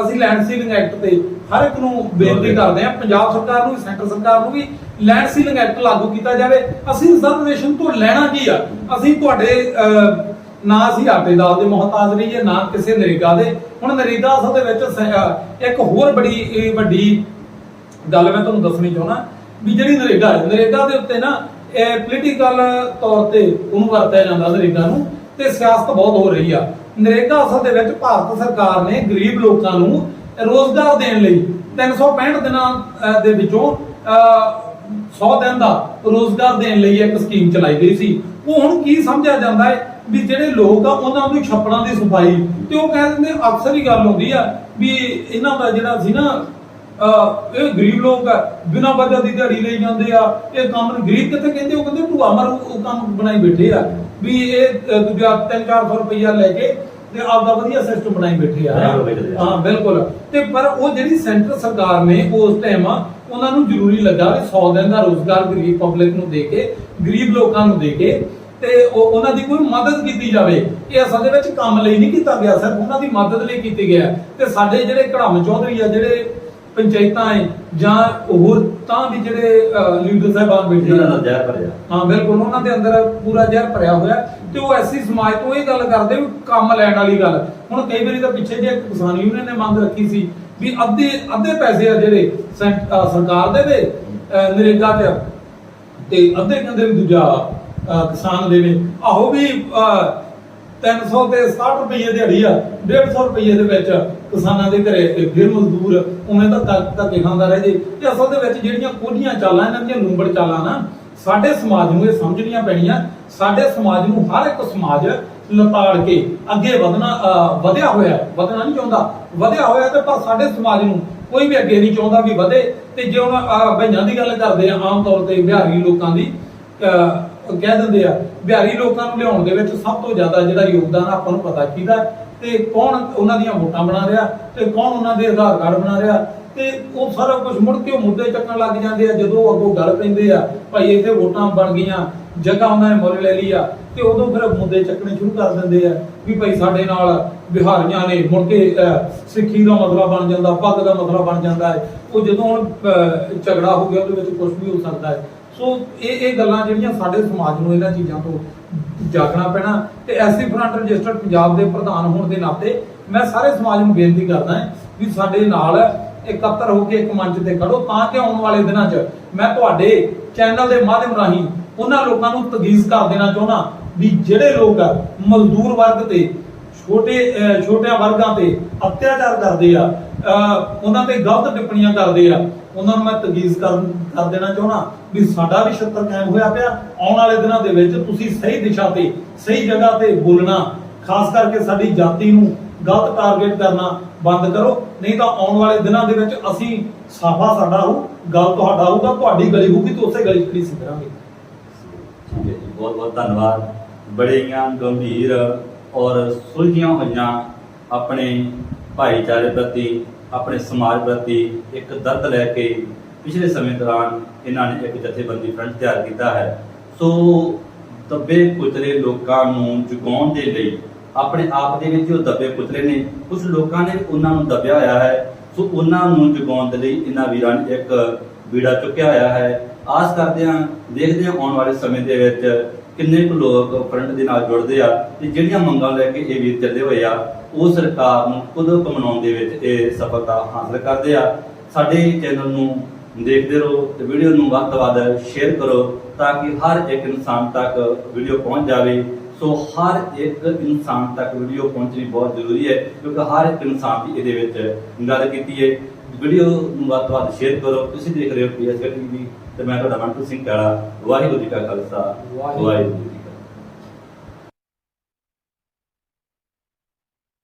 ਅਸੀਂ ਲੈਂਡ ਸੀਲਿੰਗ ਐਕਟ ਤੇ ਹਰ ਇੱਕ ਨੂੰ ਬੇਨਤੀ ਕਰਦੇ ਹਾਂ ਪੰਜਾਬ ਸਰਕਾਰ ਨੂੰ ਵੀ ਸੈਂਟਰ ਸਰਕਾਰ ਨੂੰ ਵੀ ਲੈਂਡ ਸੀਲਿੰਗ ਐਕਟ ਲਾਗੂ ਕੀਤਾ ਜਾਵੇ। ਅਸੀਂ ਰਿਜ਼ਰਵੇਸ਼ਨ ਤੋਂ ਲੈਣਾ ਕੀ ਆ? ਅਸੀਂ ਤੁਹਾਡੇ ਨਾ ਅਸੀਂ ਆਟੇ ਦਾਲ ਦੇ ਮੁਹਤਾਜ ਰਹੀਏ ਨਾ ਕਿਸੇ ਨਰੇਗਾ ਦੇ। ਹੁਣ ਨਰੇਗਾ ਅਸਲ ਦੇ ਵਿੱਚ ਇੱਕ ਹੋਰ ਬੜੀ ਵੱਡੀ ਗੱਲ ਮੈਂ ਤੁਹਾਨੂੰ ਦੱਸਣੀ ਚਾਹੁੰਦਾ ਵੀ ਜਿਹੜੀ ਨਰੇਗਾ ਹੈ ਨਰੇਗਾ ਦੇ ਉੱਤੇ ਨਾ ਇਹ ਪੋਲੀਟੀਕਲ ਤੌਰ ਤੇ ਉਹਨੂੰ ਵਰਤਿਆ ਜਾਂਦਾ ਨਰੇਗਾ ਨੂੰ ਤੇ ਸਿਆਸਤ ਬਹੁਤ ਹੋ ਰਹੀ ਆ। ਨਰੇਗਾ ਅਸਲ ਦੇ ਵਿੱਚ ਭਾਰਤ ਸਰਕਾਰ ਨੇ ਗਰੀਬ ਲੋਕਾਂ ਨੂੰ ਰੋਜ਼ਗਾਰ ਦੇਣ ਲਈ 365 ਦਿਨਾਂ ਦੇ ਵਿੱਚੋਂ ਅਹ, 100 ਦਿਨ ਦਾ ਰੋਜ਼ਗਾਰ ਦੇਣ ਲਈ ਇੱਕ ਸਕੀਮ ਚਲਾਈ ਗਈ ਸੀ। ਉਹ ਹੁਣ ਕੀ ਸਮਝਿਆ ਜਾਂਦਾ ਹੈ ਵੀ ਜਿਹੜੇ ਲੋਕ ਆ ਉਹਨਾਂ ਨੂੰ ਛੱਪੜਾਂ ਦੀ ਸਫ਼ਾਈ ਤੇ ਉਹ ਕਹਿ ਦਿੰਦੇ ਅਕਸਰ ਹੀ ਗੱਲ ਹੁੰਦੀ ਆ ਵੀ ਇਹਨਾਂ ਦਾ ਜਿਹੜਾ ਸੀ ਨਾ ਇਹ ਗਰੀਬ ਲੋਕ ਆ ਬਿਨਾਂ ਵਜ੍ਹਾ ਦੀ ਦਿਹਾੜੀ ਲਈ ਜਾਂਦੇ ਆ ਇਹ ਕੰਮ ਗਰੀਬ ਕਿੱਥੇ ਕਹਿੰਦੇ ਉਹ ਕਹਿੰਦੇ ਭੂਆ ਮਰ ਉਹ ਕੰਮ ਬਣਾਈ ਬੈਠੇ ਆ। ਵੀ ਇਹ ਅਹ, ਦੂਜਾ 3-400 ਰੁਪਈਆ ਲੈ ਕੇ ਤੇ ਆਪਦਾ ਵਧੀਆ ਸਿਸਟਮ ਬਣਾਈ ਬੈਠੇ ਆ। ਹਾਂ ਬਿਲਕੁਲ। ਤੇ ਪਰ ਉਹ ਜਿਹੜੀ ਸੈਂਟਰ ਸਰਕਾਰ ਨੇ ਉਸ ਟਾਈਮ ਉਹਨਾਂ ਨੂੰ ਜ਼ਰੂਰੀ ਲੱਗਾ ਵੀ 100 ਦਿਨ ਦਾ ਰੋਜ਼ਗਾਰ ਗਰੀਬ ਪਬਲਿਕ ਨੂੰ ਦੇ ਕੇ ਗਰੀਬ ਲੋਕਾਂ ਨੂੰ ਦੇ ਕੇ ਤੇ ਉਹ ਉਹਨਾਂ ਦੀ ਕੋਈ ਮਦਦ ਕੀਤੀ ਜਾਵੇ। ਇਹ ਅਸਲ ਦੇ ਵਿੱਚ ਕੰਮ ਲਈ ਨਹੀਂ ਕੀਤਾ ਗਿਆ ਸਿਰਫ ਉਹਨਾਂ ਦੀ ਮਦਦ ਲਈ ਕੀਤੀ ਗਿਆ। ਤੇ ਸਾਡੇ ਜਿਹੜੇ ਕੜਾਮ ਚੌਧਰੀ ਆ ਜਿਹੜੇ ਪੰਚਾਇਤਾਂ ਹੈ ਜਾਂ ਹੋਰ ਤਾਂ ਵੀ ਜਿਹੜੇ ਲੀਡਰ ਸਾਹਿਬਾਨ ਬੈਠੇ ਦਾ ਆ। ਜ਼ਹਿਰ ਭਰਿਆ। ਹਾਂ ਬਿਲਕੁਲ ਉਹਨਾਂ ਦੇ ਅੰਦਰ ਪੂਰਾ ਜ਼ਹਿਰ ਭਰਿਆ ਹੋਇਆ ਤੇ ਉਹ ਐਸੀ ਸਮਾਜ ਤੋਂ ਇਹ ਗੱਲ ਕਰਦੇ ਵੀ ਕੰਮ ਲੈਣ ਵਾਲੀ ਗੱਲ। ਹੁਣ ਕਈ ਵਾਰੀ ਤਾਂ ਪਿੱਛੇ ਜੇ ਇੱਕ ਕਿਸਾਨ ਯੂਨੀਅਨ ਨੇ ਮੰਗ ਰੱਖੀ ਸੀ ਵੀ ਅੱਧੇ ਅੱਧੇ ਪੈਸੇ ਆ ਜਿਹੜੇ ਸਰਕਾਰ ਦੇਵੇ ਅਹ ਨਰੇਗਾ ਚ ਤੇ ਅੱਧੇ ਕਹਿੰਦੇ ਵੀ ਦੂਜਾ ਕਿਸਾਨ ਦੇਵੇ। ਆਹੋ ਵੀ ਅਹ 300 ਤੇ 60 ਰੁਪਏ ਦਿਹਾੜੀ ਆ 150 ਰੁਪਏ ਦੇ ਵਿੱਚ। ਕਿਸਾਨਾਂ ਦੇ ਘਰੇ ਤੇ ਫਿਰ ਮਜ਼ਦੂਰ ਉਵੇਂ ਤਾਂ ਧੱਕੇ ਖਾਂਦਾ ਰਹੇ ਜੇ। ਤੇ ਅਸਲ ਦੇ ਵਿੱਚ ਜਿਹੜੀਆਂ ਕੋਝੀਆਂ ਚਾਲਾਂ ਇਹਨਾਂ ਦੀਆਂ ਲੂੰਬੜ ਚਾਲਾਂ ਨਾ ਸਾਡੇ ਸਮਾਜ ਨੂੰ ਇਹ ਸਮਝਣੀਆਂ ਪੈਣੀਆਂ। ਸਾਡੇ ਸਮਾਜ ਨੂੰ ਹਰ ਇੱਕ ਸਮਾਜ ਲਤਾੜ ਕੇ ਅੱਗੇ ਵਧਣਾ ਵਧਿਆ ਹੋਇਆ ਵਧਣਾ ਨਹੀਂ ਚਾਹੁੰਦਾ। ਵਧਿਆ ਹੋਇਆ ਤੇ ਪਰ ਸਾਡੇ ਸਮਾਜ ਨੂੰ ਕੋਈ ਵੀ ਅੱਗੇ ਨਹੀਂ ਚਾਹੁੰਦਾ ਵੀ ਵਧੇ। ਤੇ ਜੇ ਹੁਣ ਅਹ, ਭਈਆਂ ਦੀ ਗੱਲ ਕਰਦੇ ਆ ਆਮ ਤੌਰ ਤੇ ਬਿਹਾਰੀ ਲੋਕਾਂ ਦੀ ਅਹ, ਕਹਿ ਦਿੰਦੇ ਆ ਬਿਹਾਰੀ ਲੋਕਾਂ ਨੂੰ ਲਿਆਉਣ ਦੇ ਵਿੱਚ ਸਭ ਤੋਂ ਜ਼ਿਆਦਾ ਜਿਹੜਾ ਯੋਗਦਾਨ ਆਪਾਂ ਨੂੰ ਪਤਾ ਕਿਹਦਾ ਤੇ ਕੌਣ ਉਹਨਾਂ ਦੀਆਂ ਵੋਟਾਂ ਬਣਾ ਰਿਹਾ, ਤੇ ਕੌਣ ਉਹਨਾਂ ਦੇ ਆਧਾਰ ਕਾਰਡ ਬਣਾ ਰਿਹਾ, ਤੇ ਉਹ ਸਾਰਾ ਕੁਝ ਮੁੜ ਕੇ ਮੁੱਦੇ ਚੱਕਣ ਲੱਗ ਜਾਂਦੇ ਆ, ਜਦੋਂ ਅੱਗੋਂ ਗੱਲ ਪੈਂਦੇ ਆ, ਭਾਈ ਇੱਥੇ ਵੋਟਾਂ ਬਣ ਗਈਆਂ, ਜਗ੍ਹਾ ਉਹਨਾਂ ਨੇ ਮੁੱਲ ਲੈ ਲਈ ਆ, ਤੇ ਉਦੋਂ ਫਿਰ ਮੁੱਦੇ ਚੱਕਣੇ ਸ਼ੁਰੂ ਕਰ ਦਿੰਦੇ ਆ, ਵੀ ਭਾਈ ਸਾਡੇ ਨਾਲ ਬਿਹਾਰੀਆਂ ਨੇ ਮੁੜ ਕੇ ਸਿੱਖੀ ਦਾ ਮਸਲਾ ਬਣ ਜਾਂਦਾ, ਪੱਗ ਦਾ ਮਸਲਾ ਬਣ ਜਾਂਦਾ ਹੈ, ਉਹ ਜਦੋਂ ਹੁਣ ਝਗੜਾ ਹੋ ਗਿਆ, ਉਹਦੇ ਵਿੱਚ ਕੁਝ ਵੀ ਹੋ ਸਕਦਾ ਹੈ। ਸੋ ਇਹ ਇਹ ਗੱਲਾਂ ਜਿਹੜੀਆਂ ਸਾਡੇ ਸਮਾਜ ਨੂੰ ਇਹਨਾਂ ਚੀਜ਼ਾਂ ਤੋਂ ਜਾਗਣਾ ਪੈਣਾ ਤੇ ਐਸੀ ਫਰੰਟ ਰਜਿਸਟਰਡ ਪੰਜਾਬ ਦੇ ਪ੍ਰਧਾਨ ਹੋਣ ਦੇ ਨਾਤੇ ਮੈਂ ਸਾਰੇ ਸਮਾਜ ਨੂੰ ਬੇਨਤੀ ਕਰਦਾ ਹਾਂ ਵੀ ਸਾਡੇ ਨਾਲ ਇਕੱਤਰ ਹੋ ਕੇ ਇੱਕ ਮੰਚ ਤੇ ਖੜੋ ਤਾਂ ਕਿ ਆਉਣ ਵਾਲੇ ਦਿਨਾਂ 'ਚ ਮੈਂ ਤੁਹਾਡੇ ਚੈਨਲ ਦੇ ਮਾਧਿਅਮ ਰਾਹੀਂ ਉਹਨਾਂ ਲੋਕਾਂ ਨੂੰ ਤਗੀਜ਼ ਕਰ ਦੇਣਾ ਚਾਹੁੰਦਾ ਵੀ ਜਿਹੜੇ ਲੋਕ ਮਜ਼ਦੂਰ ਵਰਗ ਤੇ, ਛੋਟੇ ਛੋਟਿਆਂ ਵਰਗਾਂ ਤੇ ਅਤਿਆਚਾਰ ਕਰਦੇ ਆ ਉਹਨਾਂ ਤੇ ਗਲਤ ਟਿੱਪਣੀਆਂ ਕਰਦੇ ਆ ਉਹਨਾਂ ਨੂੰ ਮੈਂ ਤਗੀਜ਼ ਕਰ ਕਰ ਦੇਣਾ ਚਾਹੁੰਦਾ ਵੀ ਸਾਡਾ ਵੀ ਛੱਤਰ ਕਾਇਮ ਹੋਇਆ ਪਿਆ। ਆਉਣ ਵਾਲੇ ਦਿਨਾਂ ਦੇ ਵਿੱਚ ਤੁਸੀਂ ਸਹੀ ਦਿਸ਼ਾ ਤੇ, ਸਹੀ ਜਗ੍ਹਾ ਤੇ ਬੋਲਣਾ, ਖਾਸ ਕਰਕੇ ਸਾਡੀ ਜਾਤੀ ਨੂੰ ਗਲਤ ਟਾਰਗੇਟ ਕਰਨਾ ਬੰਦ ਕਰੋ। ਨਹੀਂ ਤਾਂ ਆਉਣ ਵਾਲੇ ਦਿਨਾਂ ਦੇ ਵਿੱਚ ਅਸੀਂ ਸਾਫਾ ਸਾਡਾ ਹੋਊ, ਗੱਲ ਤੁਹਾਡਾ ਹੋਊਗਾ, ਤੁਹਾਡੀ ਗਲੀ ਹੋਊਗੀ ਤੇ ਉਸੇ ਗਲੀ 'ਚ ਖੜੀ ਸੀ ਠੀਕ ਹੈ ਜੀ, ਬਹੁਤ ਬਹੁਤ ਧੰਨਵਾਦ। ਬੜੀਆਂ ਗੰਭੀਰ ਔਰ ਸੁਲਝੀਆਂ ਹੋਈਆਂ ਆਪਣੇ ਭਾਈਚਾਰੇ ਪ੍ਰਤੀ ਆਪਣੇ ਸਮਾਜ ਪ੍ਰਤੀ ਇੱਕ ਦਰਦ ਲੈ ਕੇ ਪਿਛਲੇ ਸਮੇਂ ਦੌਰਾਨ ਇਹਨਾਂ ਨੇ ਇੱਕ ਜਥੇਬੰਦੀ ਫਰੰਟ ਤਿਆਰ ਕੀਤਾ ਹੈ। ਸੋ ਦੱਬੇ ਕੁਚਲੇ ਲੋਕਾਂ ਨੂੰ ਜਗਾਉਣ ਦੇ ਲਈ ਆਪਣੇ ਆਪ ਦੇ ਵਿੱਚ ਉਹ ਦੱਬੇ ਕੁਚਲੇ ਨੇ ਕੁਝ ਲੋਕਾਂ ਨੇ ਉਹਨਾਂ ਨੂੰ ਦੱਬਿਆ ਹੋਇਆ ਹੈ। ਸੋ ਉਹਨਾਂ ਨੂੰ ਜਗਾਉਣ ਦੇ ਲਈ ਇਹਨਾਂ ਵੀਰਾਂ ਨੇ ਇੱਕ ਬੀੜਾ ਚੁੱਕਿਆ ਹੋਇਆ ਹੈ। ਆਸ ਕਰਦੇ ਹਾਂ, ਦੇਖਦੇ ਹਾਂ ਆਉਣ ਵਾਲੇ ਸਮੇਂ ਦੇ ਵਿੱਚ ਕਿੰਨੇ ਕੁ ਲੋਕ ਫਰੰਟ ਦੇ ਨਾਲ ਜੁੜਦੇ ਆ ਤੇ ਜਿਹੜੀਆਂ ਮੰਗਾਂ ਲੈ ਕੇ ਇਹ ਵੀਰ ਚੱਲੇ ਹੋਏ ਆ ਉਹ ਸਰਕਾਰ ਨੂੰ ਖੁਦ ਕਮਨਾਉਣ ਦੇ ਵਿੱਚ ਇਹ ਸਫਲਤਾ ਹਾਸਲ ਕਰਦੇ ਆ। ਸਾਡੇ ਚੈਨਲ ਨੂੰ ਦੇਖਦੇ ਰਹੋ ਤੇ ਵੀਡੀਓ ਨੂੰ ਵੱਧ ਤੋਂ ਵੱਧ ਸ਼ੇਅਰ ਕਰੋ ਤਾਂ ਕਿ ਹਰ ਇੱਕ ਇਨਸਾਨ ਤੱਕ ਵੀਡੀਓ ਪਹੁੰਚ ਜਾਵੇ। ਸੋ ਹਰ ਇੱਕ ਇਨਸਾਨ ਤੱਕ ਵੀਡੀਓ ਪਹੁੰਚਣੀ ਬਹੁਤ ਜ਼ਰੂਰੀ ਹੈ ਕਿਉਂਕਿ ਹਰ ਇੱਕ ਇਨਸਾਨ ਦੀ ਇਹਦੇ ਵਿੱਚ ਗੱਲ ਕੀਤੀ ਹੈ। ਵੀਡੀਓ ਨੂੰ ਵੱਧ ਤੋਂ ਵੱਧ ਸ਼ੇਅਰ ਕਰੋ। ਤੁਸੀਂ ਦੇਖ ਰਹੇ ਹੋ ਪੀਐਸ ਟੀਵੀ ਤੇ ਮੈਂ ਤੁਹਾਡਾ ਮਨਪ੍ਰੀਤ ਸਿੰਘ ਕਾਲਾ ਵਾਹਿਗੁਰੂ ਜੀ ਕਾ ਖਾਲਸਾ। ਵਾਹਿਗੁਰੂ ਜੀ।